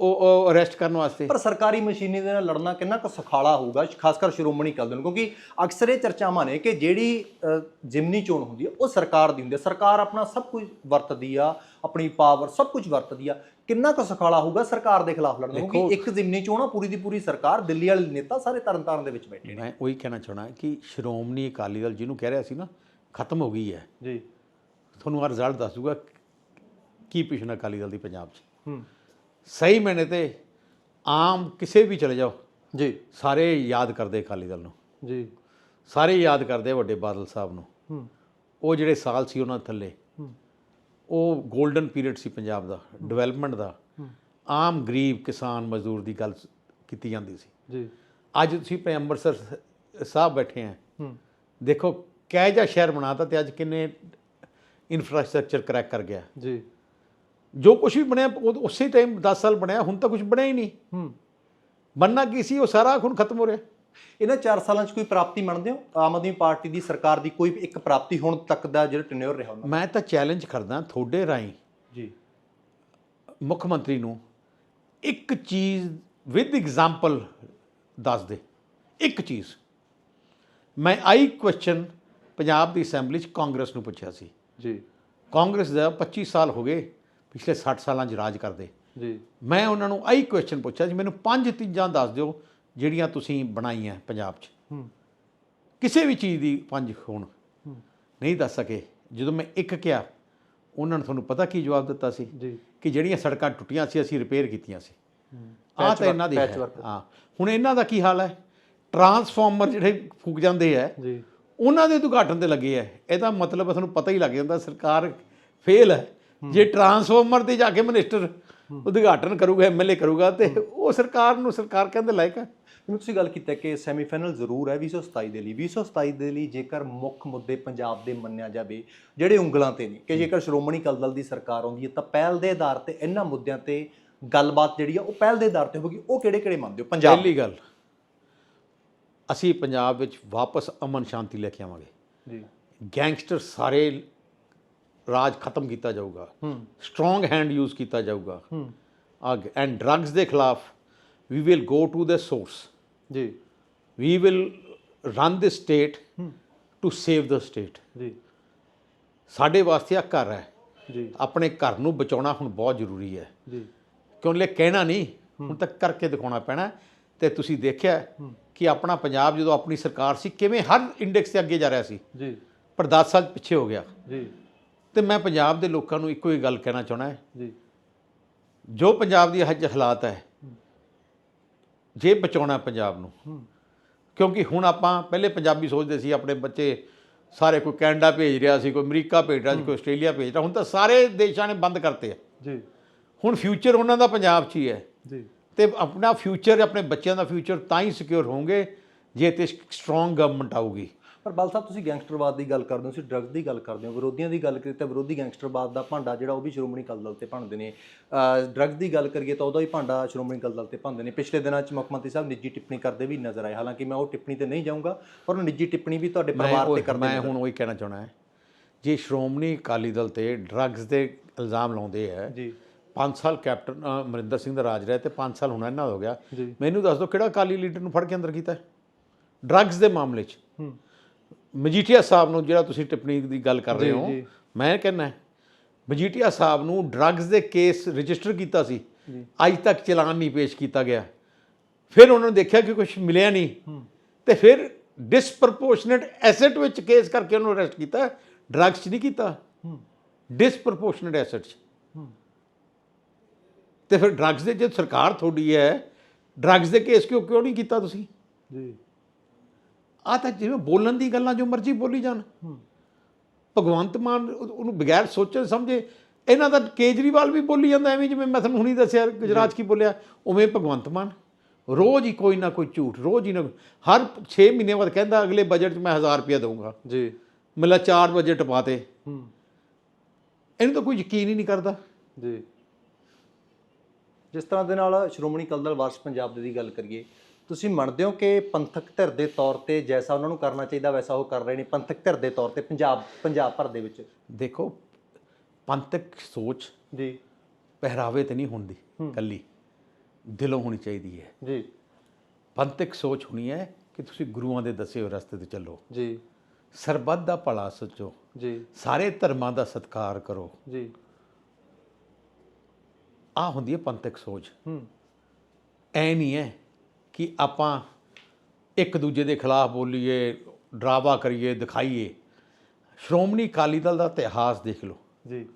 Speaker 1: ਉਹ ਅਰੈਸਟ ਕਰਨ ਵਾਸਤੇ।
Speaker 2: ਪਰ ਸਰਕਾਰੀ ਮਸ਼ੀਨੀ ਦੇ ਨਾਲ ਲੜਨਾ ਕਿੰਨਾ ਕੁ ਸੁਖਾਲਾ ਹੋਊਗਾ ਖਾਸ ਕਰ ਸ਼੍ਰੋਮਣੀ ਅਕਾਲੀ ਦਲ ਨੂੰ। ਕਿਉਂਕਿ ਅਕਸਰ ਇਹ ਚਰਚਾਵਾਂ ਨੇ ਕਿ ਜਿਹੜੀ ਜ਼ਿਮਨੀ ਚੋਣ ਹੁੰਦੀ ਹੈ ਉਹ ਸਰਕਾਰ ਦੀ ਹੁੰਦੀ ਹੈ। ਸਰਕਾਰ ਆਪਣਾ ਸਭ ਕੁਝ ਵਰਤਦੀ ਆ ਆਪਣੀ ਪਾਵਰ ਸਭ ਕੁਝ ਵਰਤਦੀ ਆ। ਕਿੰਨਾ ਕੁ ਸੁਖਾਲਾ ਹੋਊਗਾ ਸਰਕਾਰ ਦੇ ਖਿਲਾਫ ਲੜਨਾ ਕਿਉਂਕਿ ਇੱਕ ਜ਼ਿਮਨੀ ਚੋਣ ਆ ਪੂਰੀ ਦੀ ਪੂਰੀ ਸਰਕਾਰ ਦਿੱਲੀ ਵਾਲੇ ਨੇਤਾ ਸਾਰੇ ਤਰਨਤਾਰਨ ਦੇ ਵਿੱਚ ਬੈਠੇ ਨੇ।
Speaker 1: ਮੈਂ ਉਹੀ ਕਹਿਣਾ ਚਾਹਣਾ ਕਿ ਸ਼੍ਰੋਮਣੀ ਅਕਾਲੀ ਦਲ ਜਿਹਨੂੰ ਕਹਿ ਰਿਹਾ ਸੀ ਨਾ ਖਤਮ ਹੋ ਗਈ ਹੈ।
Speaker 2: ਜੀ।
Speaker 1: ਤੁਹਾਨੂੰ ਆ ਰਿਜ਼ਲਟ ਦੱਸ ਦੂਗਾ ਕੀ ਪਿਛਣਾ ਅਕਾਲੀ ਦਲ ਦੀ ਪੰਜਾਬ 'ਚ।
Speaker 2: ਹੂੰ।
Speaker 1: ਸਹੀ ਮੈਨੇ ਤੇ ਆਮ ਕਿਸੇ ਵੀ ਚਲੇ ਜਾਓ
Speaker 2: ਜੀ।
Speaker 1: ਸਾਰੇ ਯਾਦ ਕਰਦੇ ਅਕਾਲੀ ਦਲ ਨੂੰ।
Speaker 2: ਜੀ।
Speaker 1: ਸਾਰੇ ਯਾਦ ਕਰਦੇ ਵੱਡੇ ਬਾਦਲ ਸਾਹਿਬ ਨੂੰ।
Speaker 2: ਹੂੰ।
Speaker 1: ਉਹ ਜਿਹੜੇ ਸਾਲ ਸੀ ਉਹਨਾਂ ਥੱਲੇ ਉਹ 골ਡਨ ਪੀਰੀਅਡ ਸੀ ਪੰਜਾਬ ਦਾ ਡਿਵੈਲਪਮੈਂਟ ਦਾ। ਆਮ ਗਰੀਬ ਕਿਸਾਨ ਮਜ਼ਦੂਰ ਦੀ ਗੱਲ ਕੀਤੀ ਜਾਂਦੀ ਸੀ।
Speaker 2: ਜੀ।
Speaker 1: ਅੱਜ ਤੁਸੀਂ ਆਪਣੇ ਅੰਮ੍ਰਿਤਸਰ ਸਾਹਿਬ ਬੈਠੇ ਆ। ਦੇਖੋ ਕਹਿ ਜਾ ਸ਼ਹਿਰ ਬਣਾਤਾ ਤੇ ਅੱਜ ਕਿੰਨੇ ਇਨਫਰਾਸਟ੍ਰਕਚਰ ਕਰੈਕ ਕਰ ਗਿਆ।
Speaker 2: ਜੀ।
Speaker 1: ਜੋ ਕੁਝ ਵੀ ਬਣਿਆ ਉਹ ਉਸੇ ਟਾਈਮ 10 ਸਾਲ ਬਣਿਆ ਹੁਣ ਤਾਂ ਕੁਝ ਬਣਿਆ ਹੀ ਨਹੀਂ।
Speaker 2: ਹੂੰ।
Speaker 1: ਬਣਨਾ ਕੀ ਸੀ ਉਹ ਸਾਰਾ ਹੁਣ ਖਤਮ ਹੋ ਰਿਹਾ।
Speaker 2: ਇਹਨਾਂ 4 ਸਾਲਾਂ 'ਚ ਕੋਈ ਪ੍ਰਾਪਤੀ ਮੰਨਦੇ ਹੋ? ਆਮ ਆਦਮੀ ਪਾਰਟੀ ਦੀ ਸਰਕਾਰ ਦੀ ਕੋਈ ਇੱਕ ਪ੍ਰਾਪਤੀ ਹੁਣ ਤੱਕ ਦਾ ਜਿਹੜਾ ਟੈਨਿਓਰ ਰਿਹਾ ਉਹਨਾਂ
Speaker 1: ਮੈਂ ਤਾਂ ਚੈਲੰਜ ਕਰਦਾ ਤੁਹਾਡੇ ਰਾਹੀਂ
Speaker 2: ਜੀ।
Speaker 1: ਮੁੱਖ ਮੰਤਰੀ ਨੂੰ ਇੱਕ ਚੀਜ਼ ਵਿਦ ਐਗਜ਼ਾਮਪਲ ਦੱਸ ਦੇ। ਇੱਕ ਚੀਜ਼। ਮੈਂ ਆਈ ਕੁਐਸਚਨ ਪੰਜਾਬ ਦੀ ਅਸੈਂਬਲੀ 'ਚ ਕਾਂਗਰਸ ਨੂੰ ਪੁੱਛਿਆ ਸੀ।
Speaker 2: ਜੀ।
Speaker 1: ਕਾਂਗਰਸ ਦਾ 25 ਸਾਲ ਹੋ ਗਏ ਪਿਛਲੇ 60 ਸਾਲਾਂ 'ਚ ਰਾਜ ਕਰਦੇ।
Speaker 2: ਜੀ।
Speaker 1: ਮੈਂ ਉਹਨਾਂ ਨੂੰ ਆਈ ਕੁਐਸਚਨ ਪੁੱਛਿਆ ਸੀ ਮੈਨੂੰ ਪੰਜ ਚੀਜ਼ਾਂ ਦੱਸ ਦਿਓ ਜਿਹੜੀਆਂ ਤੁਸੀਂ ਬਣਾਈਆਂ ਪੰਜਾਬ 'ਚ। ਕਿਸੇ ਵੀ ਚੀਜ਼ ਦੀ ਪੰਜ ਹੋਣ ਨਹੀਂ ਦੱਸ ਸਕੇ। ਜਦੋਂ ਮੈਂ ਇੱਕ ਕਿਹਾ ਉਹਨਾਂ ਨੇ ਤੁਹਾਨੂੰ ਪਤਾ ਕੀ ਜਵਾਬ ਦਿੱਤਾ ਸੀ? ਕਿ ਜਿਹੜੀਆਂ ਸੜਕਾਂ ਟੁੱਟੀਆਂ ਸੀ ਅਸੀਂ ਰਿਪੇਅਰ ਕੀਤੀਆਂ ਸੀ। ਆਹ ਤਾਂ ਇਹਨਾਂ ਦੀ ਹੈ। ਹੁਣ ਇਹਨਾਂ ਦਾ ਕੀ ਹਾਲ ਹੈ? ਟਰਾਂਸਫਾਰਮਰ ਜਿਹੜੇ ਫੂਕ ਜਾਂਦੇ
Speaker 2: ਜੀ।
Speaker 1: ਉਹਨਾਂ ਦੇ ਉਦਘਾਟਨ ਤੇ ਲੱਗੇ ਹੈ। ਇਹਦਾ ਮਤਲਬ ਤੁਹਾਨੂੰ ਪਤਾ ਹੀ ਲੱਗ ਜਾਂਦਾ ਸਰਕਾਰ ਫੇਲ ਹੈ। ਜੇ ਟਰਾਂਸਫਾਰਮਰ ਤੇ ਜਾ ਕੇ ਮਿਨਿਸਟਰ ਉਦਘਾਟਨ ਕਰੂਗਾ ਐਮਐਲਏ ਕਰੂਗਾ ਤੇ ਉਹ ਸਰਕਾਰ ਨੂੰ ਸਰਕਾਰ ਕਹਿੰਦੇ ਲਾਇਕ ਹੈ।
Speaker 2: ਜਿਵੇਂ ਤੁਸੀਂ ਗੱਲ ਕੀਤਾ ਕਿ ਸੈਮੀਫਾਈਨਲ ਜ਼ਰੂਰ ਹੈ 2027 ਦੇ ਲਈ। 2027 ਦੇ ਲਈ ਜੇਕਰ ਮੁੱਖ ਮੁੱਦੇ ਪੰਜਾਬ ਦੇ ਮੰਨਿਆ ਜਾਵੇ ਜਿਹੜੇ ਉਂਗਲਾਂ ਤੇ ਨੇ ਕਿ ਜੇਕਰ ਸ਼੍ਰੋਮਣੀ ਅਕਾਲੀ ਦਲ ਦੀ ਸਰਕਾਰ ਆਉਂਦੀ ਹੈ ਤਾਂ ਪਹਿਲ ਦੇ ਆਧਾਰ ਤੇ ਇਹਨਾਂ ਮੁੱਦਿਆਂ ਤੇ ਗੱਲਬਾਤ ਜਿਹੜੀ ਆ ਉਹ ਪਹਿਲ ਦੇ ਆਧਾਰ ਤੇ ਹੋਵੇਗੀ ਉਹ ਕਿਹੜੇ ਕਿਹੜੇ ਮੰਨਦੇ ਹੋ? ਪੰਜਾਬ।
Speaker 1: ਪਹਿਲੀ ਗੱਲ ਅਸੀਂ ਪੰਜਾਬ ਵਿੱਚ ਵਾਪਸ ਅਮਨ ਸ਼ਾਂਤੀ ਲੈ ਕੇ ਆਵਾਂਗੇ।
Speaker 2: ਜੀ।
Speaker 1: ਗੈਂਗਸਟਰ ਸਾਰੇ ਰਾਜ ਖਤਮ ਕੀਤਾ ਜਾਊਗਾ।
Speaker 2: ਹੂੰ।
Speaker 1: ਸਟਰੋਂਗ ਹੈਂਡ ਯੂਜ਼ ਕੀਤਾ ਜਾਊਗਾ।
Speaker 2: ਹੂੰ।
Speaker 1: ਅਗ ਐਂਡ ਡਰੱਗਸ ਦੇ ਖਿਲਾਫ we will go to the source
Speaker 2: ਜੀ।
Speaker 1: We will run the state to save the state
Speaker 2: ਜੀ।
Speaker 1: ਸਾਡੇ ਵਾਸਤੇ ਆ ਘਰ ਹੈ।
Speaker 2: ਜੀ।
Speaker 1: ਆਪਣੇ ਘਰ ਨੂੰ ਬਚਾਉਣਾ ਹੁਣ ਬਹੁਤ ਜ਼ਰੂਰੀ ਹੈ।
Speaker 2: ਜੀ।
Speaker 1: ਕਿਉਂ ਲੈ ਕਹਿਣਾ ਨਹੀਂ? ਹੁਣ ਤੱਕ ਕਰਕੇ ਦਿਖਾਉਣਾ ਪੈਣਾ ਤੇ ਤੁਸੀਂ ਦੇਖਿਆ ਕਿ ਆਪਣਾ ਪੰਜਾਬ ਜਦੋਂ ਆਪਣੀ ਸਰਕਾਰ ਸੀ ਕਿਵੇਂ ਹਰ ਇੰਡੈਕਸ ਤੇ ਅੱਗੇ ਜਾ ਰਿਹਾ ਸੀ।
Speaker 2: ਜੀ।
Speaker 1: ਪਰ 10 ਸਾਲ ਪਿੱਛੇ ਹੋ ਗਿਆ।
Speaker 2: ਜੀ।
Speaker 1: ਤੇ ਮੈਂ ਪੰਜਾਬ ਦੇ ਲੋਕਾਂ ਨੂੰ ਇੱਕੋ ਹੀ ਗੱਲ ਕਹਿਣਾ ਚਾਹਣਾ ਹੈ।
Speaker 2: ਜੀ।
Speaker 1: ਜੋ ਪੰਜਾਬ ਦੀ ਅੱਜ ਹਾਲਾਤ ਹੈ ਜੇ ਬਚਾਉਣਾ ਪੰਜਾਬ ਨੂੰ। ਕਿਉਂਕਿ ਹੁਣ ਆਪਾਂ ਪਹਿਲੇ ਪੰਜਾਬੀ ਸੋਚਦੇ ਸੀ ਆਪਣੇ ਬੱਚੇ ਸਾਰੇ ਕੋਈ ਕੈਨੇਡਾ ਭੇਜ ਰਿਹਾ ਸੀ ਕੋਈ ਅਮਰੀਕਾ ਭੇਜ ਰਿਹਾ ਸੀ ਕੋਈ ਆਸਟ੍ਰੇਲੀਆ ਭੇਜ ਰਿਹਾ। ਹੁਣ ਤਾਂ ਸਾਰੇ ਦੇਸ਼ਾਂ ਨੇ ਬੰਦ ਕਰਤੇ ਆ।
Speaker 2: ਜੀ।
Speaker 1: ਹੁਣ ਫਿਊਚਰ ਉਹਨਾਂ ਦਾ ਪੰਜਾਬ 'ਚ ਹੀ ਹੈ।
Speaker 2: ਜੀ।
Speaker 1: ਤੇ ਆਪਣਾ ਫਿਊਚਰ ਆਪਣੇ ਬੱਚਿਆਂ ਦਾ ਫਿਊਚਰ ਤਾਂ ਹੀ ਸਿਕਿਉਰ ਹੋਣਗੇ ਜੇ ਤੇ ਸਟਰੋਂਗ ਗਵਰਨਮੈਂਟ ਆਊਗੀ।
Speaker 2: ਪਰ ਬਲ ਸਾਹਿਬ ਤੁਸੀਂ ਗੈਂਗਸਟਰਵਾਦ ਦੀ ਗੱਲ ਕਰਦੇ ਹੋ ਤੁਸੀਂ ਡਰੱਗ ਦੀ ਗੱਲ ਕਰਦੇ ਹੋ ਵਿਰੋਧੀਆਂ ਦੀ ਗੱਲ ਕਰੀਏ ਤਾਂ ਵਿਰੋਧੀ ਗੈਂਗਸਟਰਵਾਦ ਦਾ ਭਾਂਡਾ ਜਿਹੜਾ ਉਹ ਵੀ ਸ਼੍ਰੋਮਣੀ ਅਕਾਲੀ ਦਲ ਤੇ ਭੰਨਦੇ ਨੇ। ਡਰੱਗ ਦੀ ਗੱਲ ਕਰੀਏ ਤਾਂ ਉਹਦਾ ਹੀ ਭਾਂਡਾ ਸ਼੍ਰੋਮਣੀ ਅਕਾਲੀ ਦਲ ਤੇ ਭੰਨਦੇ ਨੇ। ਪਿਛਲੇ ਦਿਨਾਂ 'ਚ ਮੁੱਖ ਮੰਤਰੀ ਸਾਹਿਬ ਨਿੱਜੀ ਟਿੱਪਣੀ ਕਰਦੇ ਵੀ ਨਜ਼ਰ ਆਏ। ਹਾਲਾਂਕਿ ਮੈਂ ਉਹ ਟਿੱਪਣੀ ਤੇ ਨਹੀਂ ਜਾਊਂਗਾ ਪਰ ਉਹ ਨਿੱਜੀ ਟਿੱਪਣੀ ਵੀ ਤੁਹਾਡੇ ਪਰਿਵਾਰ ਤੇ ਕਰਦੇ
Speaker 1: ਮੈਂ ਹੁਣ ਉਹੀ ਕਹਿਣਾ ਚਾਹਣਾ ਹੈ ਜੇ ਸ਼੍ਰੋਮਣੀ ਅਕਾਲੀ ਦਲ ਤੇ ਡਰੱਗਸ ਦੇ ਇਲਜ਼ਾਮ ਲਾਉਂਦੇ ਹੈ
Speaker 2: ਜੀ।
Speaker 1: 5 ਸਾਲ ਕੈਪਟਨ ਅਮਰਿੰਦਰ ਸਿੰਘ ਦਾ ਰਾਜ ਰਿਹਾ ਤੇ 5 ਸਾਲ ਹੁਣ ਇਹਨਾਂ ਦਾ ਹੋ ਗਿਆ। ਮੈਨੂੰ ਦੱਸ ਦਿਓ ਕਿਹੜਾ ਅਕਾਲੀ ਲੀਡਰ ਨੂੰ ਫੜ ਕੇ ਅੰਦਰ ਕੀਤਾ ਡਰੱਗਸ ਦੇ ਮਾਮਲੇ 'ਚ।
Speaker 2: ਹੂੰ।
Speaker 1: ਮਜੀਠੀਆ ਸਾਹਿਬ ਨੂੰ ਜਿਹੜਾ ਤੁਸੀਂ ਟਿੱਪਣੀ ਦੀ ਗੱਲ ਕਰ ਰਹੇ ਹੋ। ਮੈਂ ਕਹਿੰਦਾ ਮਜੀਠੀਆ ਸਾਹਿਬ ਨੂੰ ਡਰੱਗਸ ਦੇ ਕੇਸ ਰਜਿਸਟਰ ਕੀਤਾ ਸੀ। ਅੱਜ ਤੱਕ ਚਲਾਨ ਨਹੀਂ ਪੇਸ਼ ਕੀਤਾ ਗਿਆ। ਫਿਰ ਉਹਨਾਂ ਨੇ ਦੇਖਿਆ ਕਿ ਕੁਝ ਮਿਲਿਆ ਨਹੀਂ। ਤੇ ਫਿਰ ਡਿਸਪ੍ਰੋਪੋਰਸ਼ਨੇਟ ਐਸੈਟ ਵਿੱਚ ਕੇਸ ਕਰਕੇ ਉਹਨੂੰ ਅਰੈਸਟ ਕੀਤਾ ਡਰੱਗਸ 'ਚ ਨਹੀਂ ਕੀਤਾ। ਡਿਸਪ੍ਰੋਪੋਰਸ਼ਨੇਟ ਐਸੈਟਸ
Speaker 2: ਹੂੰ।
Speaker 1: ਤੇ ਫਿਰ ਡਰੱਗਸ ਦੇ ਜੇ ਸਰਕਾਰ ਤੁਹਾਡੀ ਹੈ ਡਰੱਗਸ ਦੇ ਕੇਸ ਕਿਉਂ ਕਿਉਂ ਨਹੀਂ ਕੀਤਾ ਤੁਸੀਂ?
Speaker 2: ਜੀ।
Speaker 1: ਆ ਤਾਂ ਜਿਵੇਂ ਬੋਲਣ ਦੀ ਗੱਲਾਂ ਜੋ ਮਰਜ਼ੀ ਬੋਲੀ ਜਾਣ। ਭਗਵੰਤ ਮਾਨ ਉਹ- ਉਹਨੂੰ ਬਗੈਰ ਸੋਚੇ ਸਮਝੇ ਇਹਨਾਂ ਦਾ ਕੇਜਰੀਵਾਲ ਵੀ ਬੋਲੀ ਜਾਂਦਾ ਐਵੇਂ ਜਿਵੇਂ ਮੈਂ ਤੁਹਾਨੂੰ ਹੁਣੀ ਦੱਸਿਆ ਗੁਜਰਾਤ ਕੀ ਬੋਲਿਆ ਉਵੇਂ ਭਗਵੰਤ ਮਾਨ। ਰੋਜ਼ ਹੀ ਕੋਈ ਨਾ ਕੋਈ ਝੂਠ ਰੋਜ਼ ਹੀ ਨਾ ਹਰ 6 ਮਹੀਨੇ ਬਾਅਦ ਕਹਿੰਦਾ ਅਗਲੇ ਬਜਟ 'ਚ ਮੈਂ 1000 ਰੁਪਇਆ ਦਊਂਗਾ।
Speaker 2: ਜੀ।
Speaker 1: ਮਤਲਬ 4 ਵਜੇ ਟਪਾਤੇ
Speaker 2: ਹੂੰ।
Speaker 1: ਇਹਨੂੰ ਤਾਂ ਕੋਈ ਯਕੀਨ ਹੀ ਨਹੀਂ ਕਰਦਾ।
Speaker 2: ਜੀ। ਜਿਸ ਤਰ੍ਹਾਂ ਦੇ ਨਾਲ ਸ਼੍ਰੋਮਣੀ ਅਕਾਲੀ ਦਲ ਵਾਰਸ ਪੰਜਾਬ ਦੇ ਦੀ ਗੱਲ ਕਰੀਏ ਤੁਸੀਂ ਮੰਨਦੇ ਹੋ ਕਿ ਪੰਥਕ ਧਿਰ ਦੇ ਤੌਰ ਤੇ ਜੈਸਾ ਉਹਨਾਂ ਨੂੰ ਕਰਨਾ ਚਾਹੀਦਾ ਵੈਸਾ ਉਹ ਕਰ ਰਹੇ ਨੇ ਪੰਥਕ ਧਿਰ ਦੇ ਤੌਰ ਤੇ ਪੰਜਾਬ ਪੰਜਾਬ ਭਰ ਦੇ ਵਿੱਚ?
Speaker 1: ਦੇਖੋ ਪੰਥਕ ਸੋਚ
Speaker 2: ਜੀ।
Speaker 1: ਪਹਿਰਾਵੇ ਤੇ ਨਹੀਂ ਹੁੰਦੀ ਕੱਲੀ ਦਿਲੋਂ ਹੋਣੀ ਚਾਹੀਦੀ ਹੈ।
Speaker 2: ਜੀ।
Speaker 1: ਪੰਥਕ ਸੋਚ ਹੋਣੀ ਹੈ ਕਿ ਤੁਸੀਂ ਗੁਰੂਆਂ ਦੇ ਦੱਸੇ ਹੋਏ ਰਸਤੇ ਤੇ ਚੱਲੋ।
Speaker 2: ਜੀ।
Speaker 1: ਸਰਬੱਤ ਦਾ ਭਲਾ ਸੋਚੋ।
Speaker 2: ਜੀ।
Speaker 1: ਸਾਰੇ ਧਰਮਾਂ ਦਾ ਸਤਿਕਾਰ ਕਰੋ।
Speaker 2: ਜੀ।
Speaker 1: ਆ ਹੁੰਦੀ ਹੈ ਪੰਥਕ ਸੋਚ।
Speaker 2: ਹੂੰ।
Speaker 1: ਐ ਨਹੀਂ ਹੈ ਕਿ ਆਪਾਂ ਇੱਕ ਦੂਜੇ ਦੇ ਖਿਲਾਫ ਬੋਲੀਏ ਡਰਾਵਾ ਕਰੀਏ ਦਿਖਾਈਏ। ਸ਼੍ਰੋਮਣੀ ਅਕਾਲੀ ਦਲ ਦਾ ਇਤਿਹਾਸ ਦੇਖ ਲਓ।
Speaker 2: ਜੀ।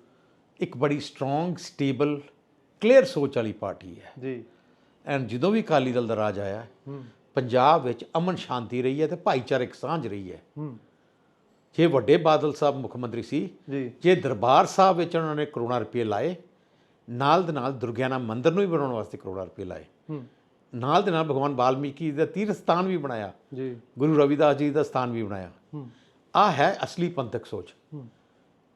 Speaker 1: ਇੱਕ ਬੜੀ ਸਟਰੋਂਗ ਸਟੇਬਲ ਕਲੀਅਰ ਸੋਚ ਵਾਲੀ ਪਾਰਟੀ ਹੈ।
Speaker 2: ਜੀ।
Speaker 1: ਐਂਡ ਜਦੋਂ ਵੀ ਅਕਾਲੀ ਦਲ ਦਾ ਰਾਜ ਆਇਆ ਪੰਜਾਬ ਵਿੱਚ ਅਮਨ ਸ਼ਾਂਤੀ ਰਹੀ ਹੈ ਤੇ ਭਾਈਚਾਰਕ ਸਾਂਝ ਰਹੀ ਹੈ।
Speaker 2: ਹੂੰ।
Speaker 1: ਜੇ ਵੱਡੇ ਬਾਦਲ ਸਾਹਿਬ ਮੁੱਖ ਮੰਤਰੀ ਸੀ
Speaker 2: ਜੀ
Speaker 1: ਦਰਬਾਰ ਸਾਹਿਬ ਵਿੱਚ ਉਹਨਾਂ ਨੇ ਕਰੋੜਾਂ ਰੁਪਏ ਲਾਏ ਨਾਲ ਦੇ ਨਾਲ ਦੁਰਗਿਆਨਾ ਮੰਦਿਰ ਨੂੰ ਵੀ ਬਣਾਉਣ ਵਾਸਤੇ ਕਰੋੜਾਂ ਰੁਪਏ ਲਾਏ।
Speaker 2: ਹੂੰ।
Speaker 1: ਨਾਲ ਦੇ ਨਾਲ ਭਗਵਾਨ ਵਾਲਮੀਕੀ ਦਾ ਤੀਰਥ ਸਥਾਨ ਵੀ ਬਣਾਇਆ।
Speaker 2: ਜੀ।
Speaker 1: ਗੁਰੂ ਰਵਿਦਾਸ ਜੀ ਦਾ ਸਥਾਨ ਵੀ ਬਣਾਇਆ।
Speaker 2: ਹੂੰ।
Speaker 1: ਆ ਹੈ ਅਸਲੀ ਪੰਥਕ ਸੋਚ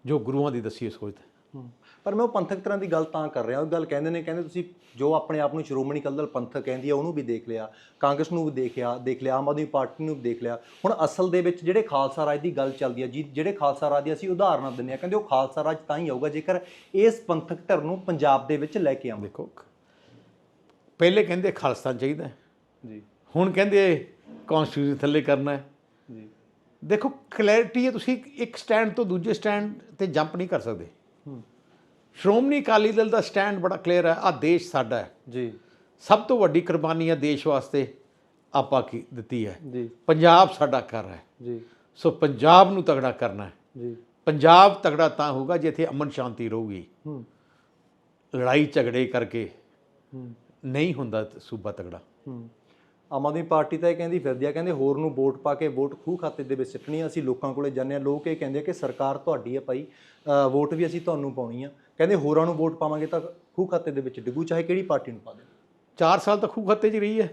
Speaker 1: ਜੋ ਗੁਰੂਆਂ ਦੀ ਦੱਸੀ ਸੋਚ ਹੈ।
Speaker 2: ਪਰ ਮੈਂ ਉਹ ਪੰਥਕ ਤਰ੍ਹਾਂ ਦੀ ਗੱਲ ਤਾਂ ਕਰ ਰਿਹਾ ਉਹ ਗੱਲ ਕਹਿੰਦੇ ਨੇ ਕਹਿੰਦੇ ਤੁਸੀਂ ਜੋ ਆਪਣੇ ਆਪ ਨੂੰ ਸ਼੍ਰੋਮਣੀ ਅਕਾਲੀ ਦਲ ਪੰਥਕ ਕਹਿੰਦੀ ਆ ਉਹਨੂੰ ਵੀ ਦੇਖ ਲਿਆ ਕਾਂਗਰਸ ਨੂੰ ਵੀ ਦੇਖਿਆ ਦੇਖ ਲਿਆ ਆਮ ਆਦਮੀ ਪਾਰਟੀ ਨੂੰ ਵੀ ਦੇਖ ਲਿਆ। ਹੁਣ ਅਸਲ ਦੇ ਵਿੱਚ ਜਿਹੜੇ ਖਾਲਸਾ ਰਾਜ ਦੀ ਗੱਲ ਚੱਲਦੀ ਆ ਜੀ ਜਿਹੜੇ ਖਾਲਸਾ ਰਾਜ ਦੀ ਅਸੀਂ ਉਦਾਹਰਨਾਂ ਦਿੰਦੇ ਆ ਕਹਿੰਦੇ ਉਹ ਖਾਲਸਾ ਰਾਜ ਤਾਂ ਹੀ ਆਊਗਾ ਜੇਕਰ ਇਸ ਪੰਥਕ ਧਿਰ ਨੂੰ ਪੰਜਾਬ ਦੇ ਵਿੱਚ ਲੈ ਕੇ ਆਵਾਂ।
Speaker 1: ਦੇਖੋ ਪਹਿਲੇ ਕਹਿੰਦੇ ਖਾਲਸਤਾਨ ਚਾਹੀਦਾ
Speaker 2: ਜੀ।
Speaker 1: ਹੁਣ ਕਹਿੰਦੇ ਕਨਸਟੀਟਿਊਸ਼ਨ ਥੱਲੇ ਕਰਨਾ ਹੈ।
Speaker 2: ਜੀ।
Speaker 1: ਦੇਖੋ ਕਲੈਰਿਟੀ ਹੈ ਤੁਸੀਂ ਇੱਕ ਸਟੈਂਡ ਤੋਂ ਦੂਜੇ ਸਟੈਂਡ ਤੇ ਜੰਪ ਨਹੀਂ ਕਰ ਸਕਦੇ।
Speaker 2: ਹੂੰ।
Speaker 1: ਸ਼੍ਰੋਮਣੀ ਅਕਾਲੀ ਦਲ ਦਾ ਸਟੈਂਡ ਬੜਾ ਕਲੀਅਰ ਹੈ ਆ ਦੇਸ਼ ਸਾਡਾ ਹੈ।
Speaker 2: ਜੀ।
Speaker 1: ਸਭ ਤੋਂ ਵੱਡੀ ਕੁਰਬਾਨੀ ਆ ਦੇਸ਼ ਵਾਸਤੇ ਆਪਾਂ ਕੀ ਦਿੱਤੀ ਹੈ।
Speaker 2: ਜੀ।
Speaker 1: ਪੰਜਾਬ ਸਾਡਾ ਘਰ ਹੈ।
Speaker 2: ਜੀ।
Speaker 1: ਸੋ ਪੰਜਾਬ ਨੂੰ ਤਗੜਾ ਕਰਨਾ ਹੈ।
Speaker 2: ਜੀ।
Speaker 1: ਪੰਜਾਬ ਤਗੜਾ ਤਾਂ ਹੋਊਗਾ ਜੇ ਇੱਥੇ ਅਮਨ ਸ਼ਾਂਤੀ ਰਹੂਗੀ।
Speaker 2: ਹੂੰ।
Speaker 1: ਲੜਾਈ ਝਗੜੇ ਕਰਕੇ।
Speaker 2: ਹੂੰ।
Speaker 1: ਨਹੀਂ ਹੁੰਦਾ ਤ- ਸੂਬਾ ਤਗੜਾ
Speaker 2: ਆਮ ਆਦਮੀ ਪਾਰਟੀ ਤਾਂ ਇਹ ਕਹਿੰਦੀ ਫਿਰਦੀ ਆ ਕਹਿੰਦੇ ਹੋਰ ਨੂੰ ਵੋਟ ਪਾ ਕੇ ਵੋਟ ਖੂਹ ਖਾਤੇ ਦੇ ਵਿੱਚ ਸਿੱਟਣੀ ਆ ਅਸੀਂ ਲੋਕਾਂ ਕੋਲੇ ਜਾਂਦੇ ਆ ਲੋਕ ਇਹ ਕਹਿੰਦੇ ਆ ਕਿ ਸਰਕਾਰ ਤੁਹਾਡੀ ਹੈ ਭਾਈ ਵੋਟ ਵੀ ਅਸੀਂ ਤੁਹਾਨੂੰ ਪਾਉਣੀ ਆ। ਕਹਿੰਦੇ ਹੋਰਾਂ ਨੂੰ ਵੋਟ ਪਾਵਾਂਗੇ ਤਾਂ ਖੂਹ ਖਾਤੇ ਦੇ ਵਿੱਚ ਡਿੱਗੂ ਚਾਹੇ ਕਿਹੜੀ ਪਾਰਟੀ ਨੂੰ ਪਾ ਦੇ
Speaker 1: 4 ਸਾਲ ਤੱਕ ਖੂਹ ਖਾਤੇ 'ਚ ਰਹੀ ਹੈ।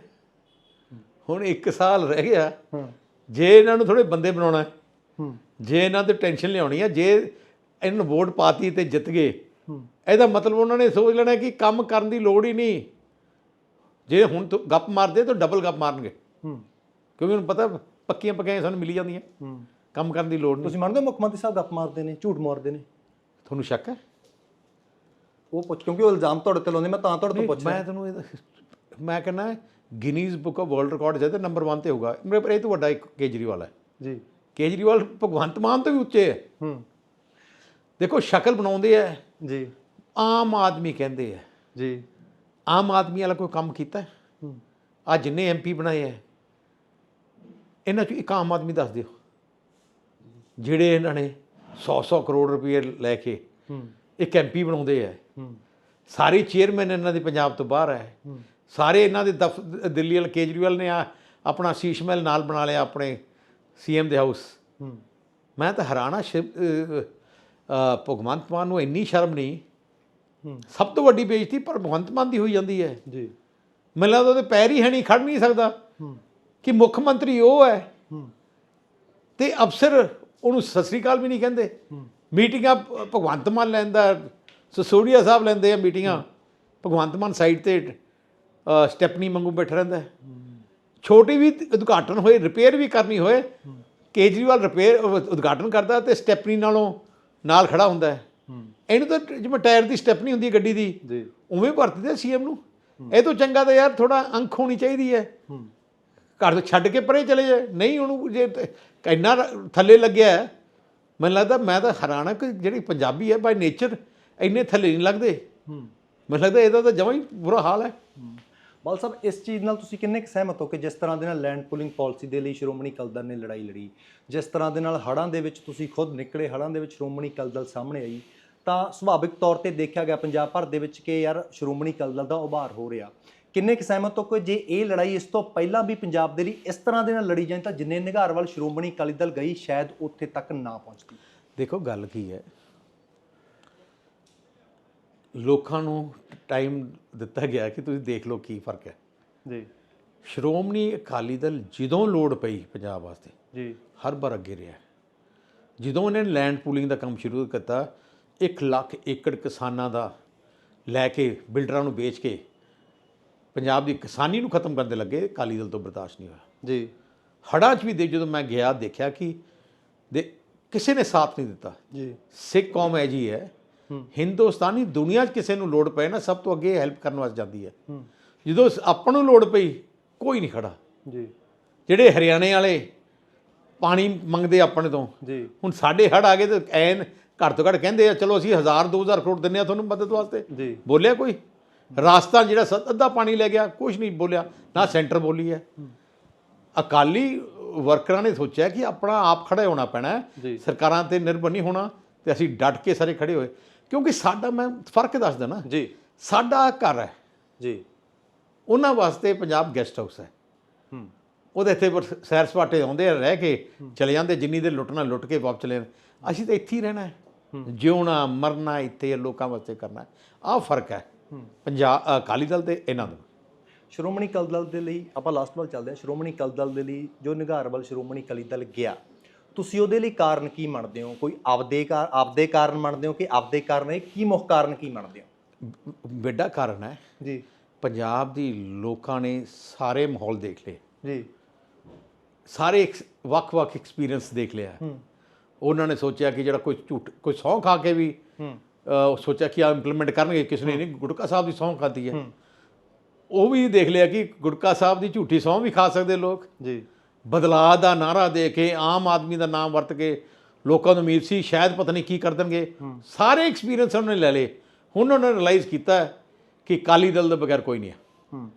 Speaker 1: ਹੁਣ 1 ਸਾਲ ਰਹਿ ਗਿਆ। ਜੇ ਇਹਨਾਂ ਨੂੰ ਥੋੜੇ ਬੰਦੇ ਬਣਾਉਣਾ ਜੇ ਇਹਨਾਂ ਤੇ ਟੈਨਸ਼ਨ ਲਿਆਉਣੀ ਹੈ ਜੇ ਇਹਨਾਂ ਨੂੰ ਵੋਟ ਪਾਤੀ ਤੇ ਜਿੱਤ ਗਏ ਇਹਦਾ ਮਤਲਬ ਉਹਨਾਂ ਨੇ ਸੋਚ ਲੈਣਾ ਕਿ ਕੰਮ ਕਰਨ ਦੀ ਲੋੜ ਹੀ ਨਹੀਂ। ਜੇ ਹੁਣ ਤੋਂ ਗੱਪ ਮਾਰਦੇ ਤਾਂ ਡਬਲ ਗੱਪ ਮਾਰਨਗੇ।
Speaker 2: ਹੂੰ।
Speaker 1: ਕਿਉਂਕਿ ਉਹਨੂੰ ਪਤਾ ਪੱਕੀਆਂ ਪੱਕੀਆਂ ਸਾਨੂੰ ਮਿਲੀ ਜਾਂਦੀਆਂ।
Speaker 2: ਹੂੰ।
Speaker 1: ਕੰਮ ਕਰਨ ਦੀ ਲੋੜ ਨਹੀਂ।
Speaker 2: ਤੁਸੀਂ ਮੰਨਦੇ ਹੋ ਮੁੱਖ ਮੰਤਰੀ ਸਾਹਿਬ ਗੱਪ ਮਾਰਦੇ ਨੇ ਝੂਠ ਮਾਰਦੇ ਨੇ?
Speaker 1: ਤੁਹਾਨੂੰ ਸ਼ੱਕ ਹੈ?
Speaker 2: ਉਹ ਪੁੱਛ ਕਿਉਂਕਿ ਉਹ ਇਲਜ਼ਾਮ ਤੁਹਾਡੇ ਤੇ ਲਾਉਂਦੇ ਮੈਂ ਤਾਂ ਤੁਹਾਡੇ ਤੋਂ ਪੁੱਛ
Speaker 1: ਮੈਂ ਤੁਹਾਨੂੰ ਇਹ ਮੈਂ ਕਹਿੰਦਾ Guinness book of world record ਜਿਹਦੇ ਨੰਬਰ 1 ਤੇ ਹੋਊਗਾ। ਮੇਰੇ ਪਰ ਇਹ ਤੋਂ ਵੱਡਾ ਇੱਕ ਕੇਜਰੀਵਾਲ ਹੈ।
Speaker 2: ਜੀ।
Speaker 1: ਕੇਜਰੀਵਾਲ ਭਗਵੰਤ ਮਾਨ ਤੋਂ ਵੀ ਉੱਚੇ ਹੈ।
Speaker 2: ਹੂੰ।
Speaker 1: ਦੇਖੋ ਸ਼ਕਲ ਬਣਾਉਂਦੇ ਆ
Speaker 2: ਜੀ।
Speaker 1: ਆਮ ਆਦਮੀ ਕਹਿੰਦੇ ਆ
Speaker 2: ਜੀ।
Speaker 1: ਆਮ ਆਦਮੀ ਵਾਲਾ ਕੋਈ ਕੰਮ ਕੀਤਾ ਆ ਜਿੰਨੇ ਐਮਪੀ ਬਣਾਏ ਆ ਇਹਨਾਂ ਚੋਂ ਇੱਕ ਆਮ ਆਦਮੀ ਦੱਸ ਦਿਓ। ਜਿਹੜੇ ਇਹਨਾਂ ਨੇ 100-100 ਕਰੋੜ ਰੁਪਏ ਲੈ ਕੇ ਇੱਕ ਐਮਪੀ ਬਣਾਉਂਦੇ ਆ
Speaker 2: ਹੂੰ।
Speaker 1: ਸਾਰੇ ਚੇਅਰਮੈਨ ਇਹਨਾਂ ਦੇ ਪੰਜਾਬ ਤੋਂ ਬਾਹਰ ਹੂੰ। ਸਾਰੇ ਇਹਨਾਂ ਦੇ ਦਿੱਲੀ ਵਾਲ ਕੇਜਰੀਵਾਲ ਨੇ ਆ ਆਪਣਾ ਸ਼ੀਸ਼ ਮਹਿਲ ਨਾਲ ਬਣਾ ਲਿਆ ਆਪਣੇ ਸੀਐਮ ਦੇ ਹਾਊਸ ਮੈਂ ਤਾਂ ਹੈਰਾਨਾ ਭਗਵੰਤ ਮਾਨ ਨੂੰ ਇੰਨੀ ਸ਼ਰਮ ਨਹੀਂ ਸਭ ਤੋਂ ਵੱਡੀ ਬੇਇੱਜ਼ਤੀ ਪਰ ਭਗਵੰਤ ਮਾਨ ਦੀ ਹੋਈ ਜਾਂਦੀ ਹੈ।
Speaker 2: ਜੀ।
Speaker 1: ਮੈਨੂੰ ਲੱਗਦਾ ਉਹਦੇ ਪੈਰ ਹੀ ਹੈ ਨਹੀਂ ਖੜ ਨਹੀਂ ਸਕਦਾ। ਕਿ ਮੁੱਖ ਮੰਤਰੀ ਉਹ ਹੈ।
Speaker 2: ਹੂੰ।
Speaker 1: ਤੇ ਅਫਸਰ ਉਹਨੂੰ ਸਤਿ ਸ੍ਰੀ ਅਕਾਲ ਵੀ ਨਹੀਂ ਕਹਿੰਦੇ।
Speaker 2: ਹੂੰ।
Speaker 1: ਮੀਟਿੰਗਾਂ ਭਗਵੰਤ ਮਾਨ ਲੈਂਦਾ ਸਸੋੜੀਆ ਸਾਹਿਬ ਲੈਂਦੇ ਆ ਮੀਟਿੰਗਾਂ। ਭਗਵੰਤ ਮਾਨ ਸਾਈਡ ਤੇ ਸਟੈਪਨੀ ਵਾਂਗੂ ਬੈਠਾ ਰਹਿੰਦਾ। ਛੋਟੀ ਵੀ ਉਦਘਾਟਨ ਹੋਏ ਰਿਪੇਅਰ ਵੀ ਕਰਨੀ ਹੋਏ। ਕੇਜਰੀਵਾਲ ਰਿਪੇਅਰ ਉਦਘਾਟਨ ਕਰਦਾ ਤੇ ਸਟੈਪਨੀ ਨਾਲੋਂ ਨਾਲ ਖੜਾ ਹੁੰਦਾ ਹੂੰ। ਇਹਨੂੰ ਤਾਂ ਜਿਵੇਂ ਟਾਇਰ ਦੀ ਸਟੈਪਨੀ ਹੁੰਦੀ ਹੈ ਗੱਡੀ ਦੀ
Speaker 2: ਜੀ।
Speaker 1: ਉਵੇਂ ਵਰਤਦੇ ਸੀਐਮ ਨੂੰ। ਇਹ ਤੋਂ ਚੰਗਾ ਤਾਂ ਯਾਰ ਥੋੜਾ ਅੰਖ ਹੋਣੀ ਚਾਹੀਦੀ ਹੈ। ਘਰ ਤੋਂ ਛੱਡ ਕੇ ਪਰੇ ਚਲੇ ਜਾਏ। ਨਹੀਂ ਉਹਨੂੰ ਜੇ ਇੰਨਾ ਥੱਲੇ ਲੱਗਿਆ ਮੈਨੂੰ ਲੱਗਦਾ ਮੈਂ ਤਾਂ ਹੈਰਾਨ ਕਿ ਜਿਹੜੀ ਪੰਜਾਬੀ ਹੈ ਬਾਈ ਨੇਚਰ ਇੰਨੇ ਥੱਲੇ ਨਹੀਂ ਲੱਗਦੇ। ਮੈਨੂੰ ਲੱਗਦਾ ਇਹਦਾ ਤਾਂ ਜਮਾਂ ਹੀ ਬੁਰਾ ਹਾਲ ਹੈ।
Speaker 2: ਬਾਲ ਸਾਹਿਬ ਇਸ ਚੀਜ਼ ਨਾਲ ਤੁਸੀਂ ਕਿੰਨੇ ਕੁ ਸਹਿਮਤ ਹੋ ਕਿ ਜਿਸ ਤਰ੍ਹਾਂ ਦੇ ਨਾਲ ਲੈਂਡ ਪੂਲਿੰਗ ਪਾਲਿਸੀ ਦੇ ਲਈ ਸ਼੍ਰੋਮਣੀ ਅਕਾਲੀ ਦਲ ਨੇ ਲੜਾਈ ਲੜੀ ਜਿਸ ਤਰ੍ਹਾਂ ਦੇ ਨਾਲ ਹੜ੍ਹਾਂ ਦੇ ਵਿੱਚ ਤੁਸੀਂ ਖੁਦ ਨਿਕਲੇ ਹੜ੍ਹਾਂ ਦੇ ਵਿੱਚ ਸ਼੍ਰੋਮਣੀ ਅਕਾਲੀ ਦਲ ਸਾਹਮਣੇ ਆਈ ਤਾਂ ਸੁਭਾਵਿਕ ਤੌਰ ਤੇ ਦੇਖਿਆ ਗਿਆ ਪੰਜਾਬ ਭਰ ਦੇ ਵਿੱਚ ਕਿ ਯਾਰ ਸ਼੍ਰੋਮਣੀ ਅਕਾਲੀ ਦਲ ਦਾ ਉਭਾਰ ਹੋ ਰਿਹਾ। ਕਿੰਨੇ ਕੁ ਸਹਿਮਤ ਹੋ ਕਿ ਜੇ ਇਹ ਲੜਾਈ ਇਸ ਤੋਂ ਪਹਿਲਾਂ ਵੀ ਪੰਜਾਬ ਦੇ ਲਈ ਇਸ ਤਰ੍ਹਾਂ ਦੇ ਨਾਲ ਲੜੀ ਜਾਏ ਤਾਂ ਜਿੰਨੇ ਨਿਗਾਰ ਵੱਲ ਸ਼੍ਰੋਮਣੀ ਅਕਾਲੀ ਦਲ ਗਈ ਸ਼ਾਇਦ ਉੱਥੇ ਤੱਕ ਨਾ ਪਹੁੰਚਦੀ।
Speaker 1: ਦੇਖੋ ਗੱਲ ਕੀ ਹੈ? ਲੋਕਾਂ ਨੂੰ ਟਾਈਮ ਦਿੱਤਾ ਗਿਆ ਕਿ ਤੁਸੀਂ ਦੇਖ ਲਓ ਕੀ ਫ਼ਰਕ ਹੈ।
Speaker 2: ਜੀ।
Speaker 1: ਸ਼੍ਰੋਮਣੀ ਅਕਾਲੀ ਦਲ ਜਦੋਂ ਲੋੜ ਪਈ ਪੰਜਾਬ ਵਾਸਤੇ
Speaker 2: ਜੀ।
Speaker 1: ਹਰ ਵਾਰ ਅੱਗੇ ਰਿਹਾ। ਜਦੋਂ ਉਹਨੇ ਲੈਂਡ ਪੂਲਿੰਗ ਦਾ ਕੰਮ ਸ਼ੁਰੂ ਕੀਤਾ 1 ਲੱਖ ਏਕੜ ਕਿਸਾਨਾਂ ਦਾ ਲੈ ਕੇ ਬਿਲਡਰਾਂ ਨੂੰ ਵੇਚ ਕੇ ਪੰਜਾਬ ਦੀ ਕਿਸਾਨੀ ਨੂੰ ਖਤਮ ਕਰਨ ਦੇ ਲੱਗੇ ਅਕਾਲੀ ਦਲ ਤੋਂ ਬਰਦਾਸ਼ਤ ਨਹੀਂ ਹੋਇਆ।
Speaker 2: ਜੀ।
Speaker 1: ਹੜ੍ਹਾਂ 'ਚ ਵੀ ਦੇ ਜਦੋਂ ਮੈਂ ਗਿਆ ਦੇਖਿਆ ਕਿ ਦੇ ਕਿਸੇ ਨੇ ਸਾਥ ਨਹੀਂ ਦਿੱਤਾ।
Speaker 2: ਜੀ।
Speaker 1: ਸਿੱਖ ਕੌਮ ਹੈ ਜੀ ਹੈ। ਹਿੰਦੁਸਤਾਨੀ ਦੁਨੀਆ 'ਚ ਕਿਸੇ ਨੂੰ ਲੋੜ ਪਏ ਨਾ ਸਭ ਤੋਂ ਅੱਗੇ ਹੈਲਪ ਕਰਨ ਵਾਸਤੇ ਜਾਂਦੀ ਹੈ। ਜਦੋਂ ਆਪਾਂ ਨੂੰ ਲੋੜ ਪਈ ਕੋਈ ਨਹੀਂ ਖੜਾ।
Speaker 2: ਜੀ।
Speaker 1: ਜਿਹੜੇ ਹਰਿਆਣੇ ਵਾਲੇ ਪਾਣੀ ਮੰਗਦੇ ਆਪਣੇ ਤੋਂ
Speaker 2: ਜੀ।
Speaker 1: ਹੁਣ ਸਾਡੇ ਹੜ ਆ ਗਏ ਤੇ ਐਨ ਘੱਟ ਤੋਂ ਘੱਟ ਕਹਿੰਦੇ ਆ ਚਲੋ ਅਸੀਂ 1000 2000 ਕਰੋੜ ਦਿੰਨੇ ਆ ਤੁਹਾਨੂੰ ਮਦਦ ਵਾਸਤੇ।
Speaker 2: ਜੀ।
Speaker 1: ਬੋਲਿਆ ਕੋਈ? ਰਾਜਸਥਾਨ ਜਿਹੜਾ ਅੱਧਾ ਪਾਣੀ ਲੈ ਗਿਆ ਕੁਝ ਨਹੀਂ ਬੋਲਿਆ। ਨਾ ਸੈਂਟਰ ਬੋਲੀ ਹੈ। ਅਕਾਲੀ ਵਰਕਰਾਂ ਨੇ ਸੋਚਿਆ ਕਿ ਆਪਣਾ ਆਪ ਖੜੇ ਹੋਣਾ ਪੈਣਾ। ਸਰਕਾਰਾਂ ਤੇ ਨਿਰਭਰ ਨਹੀਂ ਹੋਣਾ ਤੇ ਅਸੀਂ ਡਟ ਕੇ ਸਾਰੇ ਖੜੇ ਹੋਏ। ਕਿਉਂਕਿ ਸਾਡਾ ਮੈਂ ਫ਼ਰਕ ਦੱਸਦਾ ਨਾ
Speaker 2: ਜੀ।
Speaker 1: ਸਾਡਾ ਘਰ ਹੈ।
Speaker 2: ਜੀ।
Speaker 1: ਉਹਨਾਂ ਵਾਸਤੇ ਪੰਜਾਬ ਗੈਸਟ ਹਾਊਸ ਹੈ।
Speaker 2: ਹੂੰ।
Speaker 1: ਉਹਦੇ ਇੱਥੇ ਸੈਰ ਸਪਾਟੇ ਆਉਂਦੇ ਆ ਰਹਿ ਕੇ ਚਲੇ ਜਾਂਦੇ ਜਿੰਨੀ ਦੇ ਲੁੱਟਣਾ ਲੁੱਟ ਕੇ ਵਾਪਸ ਚਲੇ। ਅਸੀਂ ਤਾਂ ਇੱਥੇ ਹੀ ਰਹਿਣਾ ਹੈ। ਜਿਉਣਾ ਮਰਨਾ ਇੱਥੇ ਲੋਕਾਂ ਵਾਸਤੇ ਕਰਨਾ ਆਹ ਫ਼ਰਕ ਹੈ। ਪੰਜਾਬ ਅਕਾਲੀ ਦਲ ਤੇ ਇਹਨਾਂ ਦਾ।
Speaker 2: ਸ਼੍ਰੋਮਣੀ ਅਕਾਲੀ ਦਲ ਦੇ ਲਈ ਆਪਾਂ ਲਾਸਟ ਵੱਲ ਚੱਲਦੇ ਹਾਂ। ਸ਼੍ਰੋਮਣੀ ਅਕਾਲੀ ਦਲ ਦੇ ਲਈ ਜੋ ਨਿਗਾਰ ਵੱਲ ਸ਼੍ਰੋਮਣੀ ਅਕਾਲੀ ਦਲ ਗਿਆ ਤੁਸੀਂ ਉਹਦੇ ਲਈ ਕਾਰਨ ਕੀ ਮੰਨਦੇ ਹੋ? ਕੋਈ ਆਪਦੇ ਕਾਰ ਆਪਦੇ ਕਾਰਨ ਮੰਨਦੇ ਹੋ ਕਿ ਆਪਦੇ ਕਾਰਨ ਇਹ ਕੀ ਮੁੱਖ ਕਾਰਨ ਕੀ ਮੰਨਦੇ ਹੋ?
Speaker 1: ਵੱਡਾ ਕਾਰਨ ਹੈ।
Speaker 2: ਜੀ।
Speaker 1: ਪੰਜਾਬ ਦੀ ਲੋਕਾਂ ਨੇ ਸਾਰੇ ਮਾਹੌਲ ਦੇਖ ਲਏ।
Speaker 2: ਜੀ।
Speaker 1: ਸਾਰੇ ਵੱਖ-ਵੱਖ ਐਕਸਪੀਰੀਅੰਸ ਦੇਖ ਲਿਆ। ਉਹਨਾਂ ਨੇ ਸੋਚਿਆ ਕਿ ਜਿਹੜਾ ਕੋਈ ਝੂਠ ਕੋਈ ਸਹੁੰ ਖਾ ਕੇ ਵੀ ਸੋਚਿਆ ਕਿ ਆ ਇੰਪਲੀਮੈਂਟ ਕਰਨਗੇ ਕਿਸੇ ਨੇ ਨਹੀਂ ਗੁਟਕਾ ਸਾਹਿਬ ਦੀ ਸਹੁੰ ਖਾਦੀ ਹੈ। ਉਹ ਵੀ ਦੇਖ ਲਿਆ ਕਿ ਗੁਟਕਾ ਸਾਹਿਬ ਦੀ ਝੂਠੀ ਸਹੁੰ ਵੀ ਖਾ ਸਕਦੇ ਲੋਕ।
Speaker 2: ਜੀ।
Speaker 1: ਬਦਲਾਅ ਦਾ ਨਾਰਾ ਦੇ ਕੇ ਆਮ ਆਦਮੀ ਦਾ ਨਾਮ ਵਰਤ ਕੇ ਲੋਕਾਂ ਨੂੰ ਉਮੀਦ ਸੀ ਸ਼ਾਇਦ ਪਤਾ ਨਹੀਂ ਕੀ ਕਰ ਦੇਣਗੇ। ਸਾਰੇ ਐਕਸਪੀਰੀਅੰਸ ਉਹਨਾਂ ਨੇ ਲੈ ਲਏ। ਹੁਣ ਉਹਨਾਂ ਨੇ ਰਿਅਲਾਈਜ਼ ਕੀਤਾ ਕਿ ਕਾਲੀ ਦਲ ਦੇ ਬਗੈਰ ਕੋਈ ਨਹੀਂ ਹੈ।
Speaker 2: ਹੂੰ।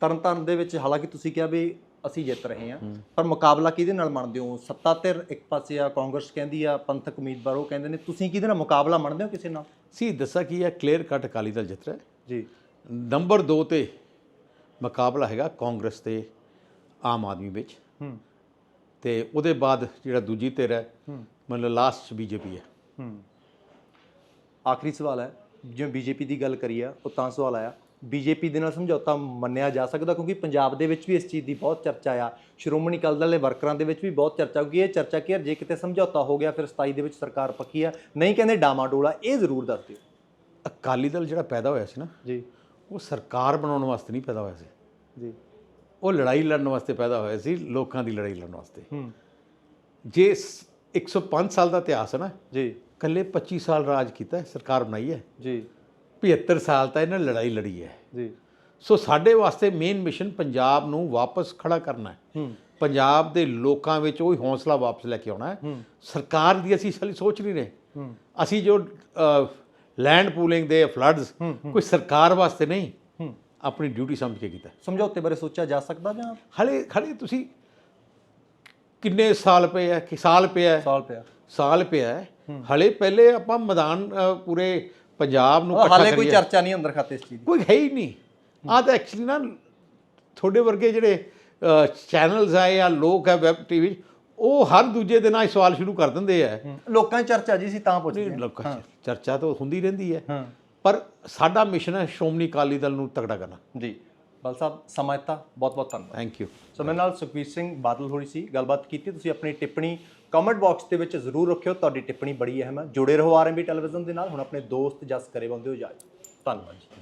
Speaker 2: ਤਰਨਤਾਰਨ ਦੇ ਵਿੱਚ ਹਾਲਾਂਕਿ ਤੁਸੀਂ ਕਿਹਾ ਵੀ ਅਸੀਂ ਜਿੱਤ ਰਹੇ ਹਾਂ। ਪਰ ਮੁਕਾਬਲਾ ਕਿਹਦੇ ਨਾਲ ਮੰਨਦੇ ਹੋ? ਸੱਤਾ ਧਿਰ ਇੱਕ ਪਾਸੇ ਆ ਕਾਂਗਰਸ ਕਹਿੰਦੀ ਆ ਪੰਥਕ ਉਮੀਦਵਾਰ ਉਹ ਕਹਿੰਦੇ ਨੇ। ਤੁਸੀਂ ਕਿਹਦੇ ਨਾਲ ਮੁਕਾਬਲਾ ਮੰਨਦੇ ਹੋ ਕਿਸੇ ਨਾਲ?
Speaker 1: ਸੀ ਦੱਸਾਂ ਕੀ ਹੈ ਕਲੀਅਰ ਕੱਟ ਅਕਾਲੀ ਦਲ ਜਿੱਤ ਰਿਹਾ।
Speaker 2: ਜੀ।
Speaker 1: ਨੰਬਰ 2 ਤੇ ਮੁਕਾਬਲਾ ਹੈਗਾ ਕਾਂਗਰਸ ਤੇ ਆਮ ਆਦਮੀ ਵਿੱਚ।
Speaker 2: ਹੂੰ।
Speaker 1: ਤੇ ਉਹਦੇ ਬਾਅਦ ਜਿਹੜਾ ਦੂਜੀ ਧਿਰ ਹੈ ਮਤਲਬ ਲਾਸਟ ਬੀਜੇਪੀ ਹੈ।
Speaker 2: ਹੂੰ। ਆਖਰੀ ਸਵਾਲ ਹੈ ਜਿਵੇਂ ਬੀਜੇਪੀ ਦੀ ਗੱਲ ਕਰੀ ਆ ਉਹ ਤਾਂ ਸਵਾਲ ਆਇਆ। ਬੀਜੇਪੀ ਦੇ ਨਾਲ ਸਮਝੌਤਾ ਮੰਨਿਆ ਜਾ ਸਕਦਾ ਕਿਉਂਕਿ ਪੰਜਾਬ ਦੇ ਵਿੱਚ ਵੀ ਇਸ ਚੀਜ਼ ਦੀ ਬਹੁਤ ਚਰਚਾ ਆ। ਸ਼੍ਰੋਮਣੀ ਅਕਾਲੀ ਦਲ ਦੇ ਵਰਕਰਾਂ ਦੇ ਵਿੱਚ ਵੀ ਬਹੁਤ ਚਰਚਾ ਹੋਗੀ ਇਹ ਚਰਚਾ ਕਿ ਯਾਰ ਜੇ ਕਿਤੇ ਸਮਝੌਤਾ ਹੋ ਗਿਆ ਫਿਰ 27 ਦੇ ਵਿੱਚ ਸਰਕਾਰ ਪੱਕੀ ਆ। ਨਹੀਂ ਕਹਿੰਦੇ ਡਾਮਾ ਡੋਲਾ ਇਹ ਜ਼ਰੂਰ ਦੱਸ ਦਿਓ।
Speaker 1: ਅਕਾਲੀ ਦਲ ਜਿਹੜਾ ਪੈਦਾ ਹੋਇਆ ਸੀ ਨਾ
Speaker 2: ਜੀ।
Speaker 1: ਉਹ ਸਰਕਾਰ ਬਣਾਉਣ ਵਾਸਤੇ ਨਹੀਂ ਪੈਦਾ ਹੋਇਆ ਸੀ।
Speaker 2: ਜੀ।
Speaker 1: ਉਹ ਲੜਾਈ ਲੜਨ ਵਾਸਤੇ ਪੈਦਾ ਹੋਇਆ ਸੀ ਲੋਕਾਂ ਦੀ ਲੜਾਈ ਲੜਨ ਵਾਸਤੇ।
Speaker 2: ਹੂੰ।
Speaker 1: ਜੇ ਸ- 105 ਸਾਲ ਦਾ ਇਤਿਹਾਸ ਹੈ ਨਾ
Speaker 2: ਜੀ।
Speaker 1: ਇਕੱਲੇ 25 ਸਾਲ ਰਾਜ ਕੀਤਾ ਸਰਕਾਰ ਬਣਾਈ ਹੈ।
Speaker 2: ਜੀ।
Speaker 1: 75 ਸਾਲ ਤਾਂ ਇਹਨਾਂ ਲੜਾਈ ਲੜੀ ਹੈ।
Speaker 2: ਜੀ।
Speaker 1: ਸੋ ਸਾਡੇ ਵਾਸਤੇ ਮੇਨ ਮਿਸ਼ਨ ਪੰਜਾਬ ਨੂੰ ਵਾਪਸ ਖੜਾ ਕਰਨਾ ਹੈ। ਪੰਜਾਬ ਦੇ ਲੋਕਾਂ ਵਿੱਚ ਉਹ ਹੌਸਲਾ ਵਾਪਸ ਲੈ ਕੇ ਆਉਣਾ ਹੈ। ਸਰਕਾਰ ਦੀ ਅਸੀਂ ਸਾਲੀ ਸੋਚ ਨਹੀਂ ਰਹੇ। ਅਸੀਂ ਜੋ ਲੈਂਡ ਪੂਲਿੰਗ ਦੇ ਫਲੱਡਸ ਕੋਈ ਸਰਕਾਰ ਵਾਸਤੇ ਨਹੀਂ ਆਪਣੀ ਡਿਊਟੀ ਸਮਝ ਕੇ ਕੀਤਾ।
Speaker 2: ਸਮਝੌਤੇ ਬਾਰੇ ਸੋਚਿਆ ਜਾ ਸਕਦਾ ਜਾਂ?
Speaker 1: ਹਲੇ ਹਲੇ ਤੁਸੀਂ ਕਿੰਨੇ ਸਾਲ ਪਏ ਆ ਕਿ ਸਾਲ ਪਿਆ
Speaker 2: ਸਾਲ ਪਿਆ।
Speaker 1: ਸਾਲ ਪਿਆ ਹਲੇ ਪਹਿਲੇ ਆਪਾਂ ਮੈਦਾਨ ਪੂਰੇ ਪੰਜਾਬ ਨੂੰ ਇਕੱਠਾ
Speaker 2: ਹਾਲੇ ਕੋਈ
Speaker 1: ਕਰੀਏ।
Speaker 2: ਚਰਚਾ ਨਹੀਂ ਅੰਦਰ ਖਾਤੇ ਇਸ ਚੀਜ਼ ਦੀ।
Speaker 1: ਕੋਈ ਹੈ ਹੀ ਨਹੀਂ। ਆ ਤਾਂ ਐਕਚੁਅਲੀ ਨਾ ਤੁਹਾਡੇ ਵਰਗੇ ਜਿਹੜੇ ਚੈਨਲਸ ਆ ਜਾਂ ਲੋਕ ਆ ਵੈਬ ਟੀਵੀ ਉਹ ਹਰ ਦੂਜੇ ਦਿਨ ਆ ਸਵਾਲ ਸ਼ੁਰੂ ਕਰ ਦਿੰਦੇ ਆ।
Speaker 2: ਲੋਕਾਂ 'ਚ ਚਰਚਾ ਜੀ ਸੀ ਤਾਂ ਪੁੱਛਦੇ ਹਾਂ
Speaker 1: ਲੋਕਾਂ 'ਚ ਚਰਚਾ ਤਾਂ ਹੁੰਦੀ ਰਹਿੰਦੀ ਹੈ।
Speaker 2: ਹਾਂ।
Speaker 1: ਪਰ ਸਾਡਾ ਮਿਸ਼ਨ ਹੈ ਸ਼੍ਰੋਮਣੀ ਅਕਾਲੀ ਦਲ ਨੂੰ ਤਗੜਾ ਕਰਨਾ।
Speaker 2: ਜੀ। ਬਲ ਸਾਹਿਬ ਸਮਾਂ ਦਿੱਤਾ। ਬਹੁਤ ਬਹੁਤ ਧੰਨਵਾਦ।
Speaker 1: ਥੈਂਕ ਯੂ
Speaker 2: ਸੋ ਮੇਰੇ ਨਾਲ ਸੁਖਵੀਰ ਸਿੰਘ ਬਾਦਲ ਹੋਣੀ ਸੀ। ਗੱਲਬਾਤ ਕੀਤੀ। ਤੁਸੀਂ ਆਪਣੀ ਟਿੱਪਣੀ ਕਮੈਂਟ ਬਾਕਸ ਦੇ ਵਿੱਚ ਜ਼ਰੂਰ ਰੱਖਿਓ। ਤੁਹਾਡੀ ਟਿੱਪਣੀ ਬੜੀ ਅਹਿਮ ਹੈ। ਜੁੜੇ ਰਹੋ ਆਰਐਮਬੀ ਟੈਲੀਵਿਜ਼ਨ ਦੇ ਨਾਲ। ਹੁਣ ਆਪਣੇ ਦੋਸਤ ਜਸ ਕਰੇ ਬੰਦੇ ਹੋ ਜਾਓ ਧੰਨਵਾਦ ਜੀ।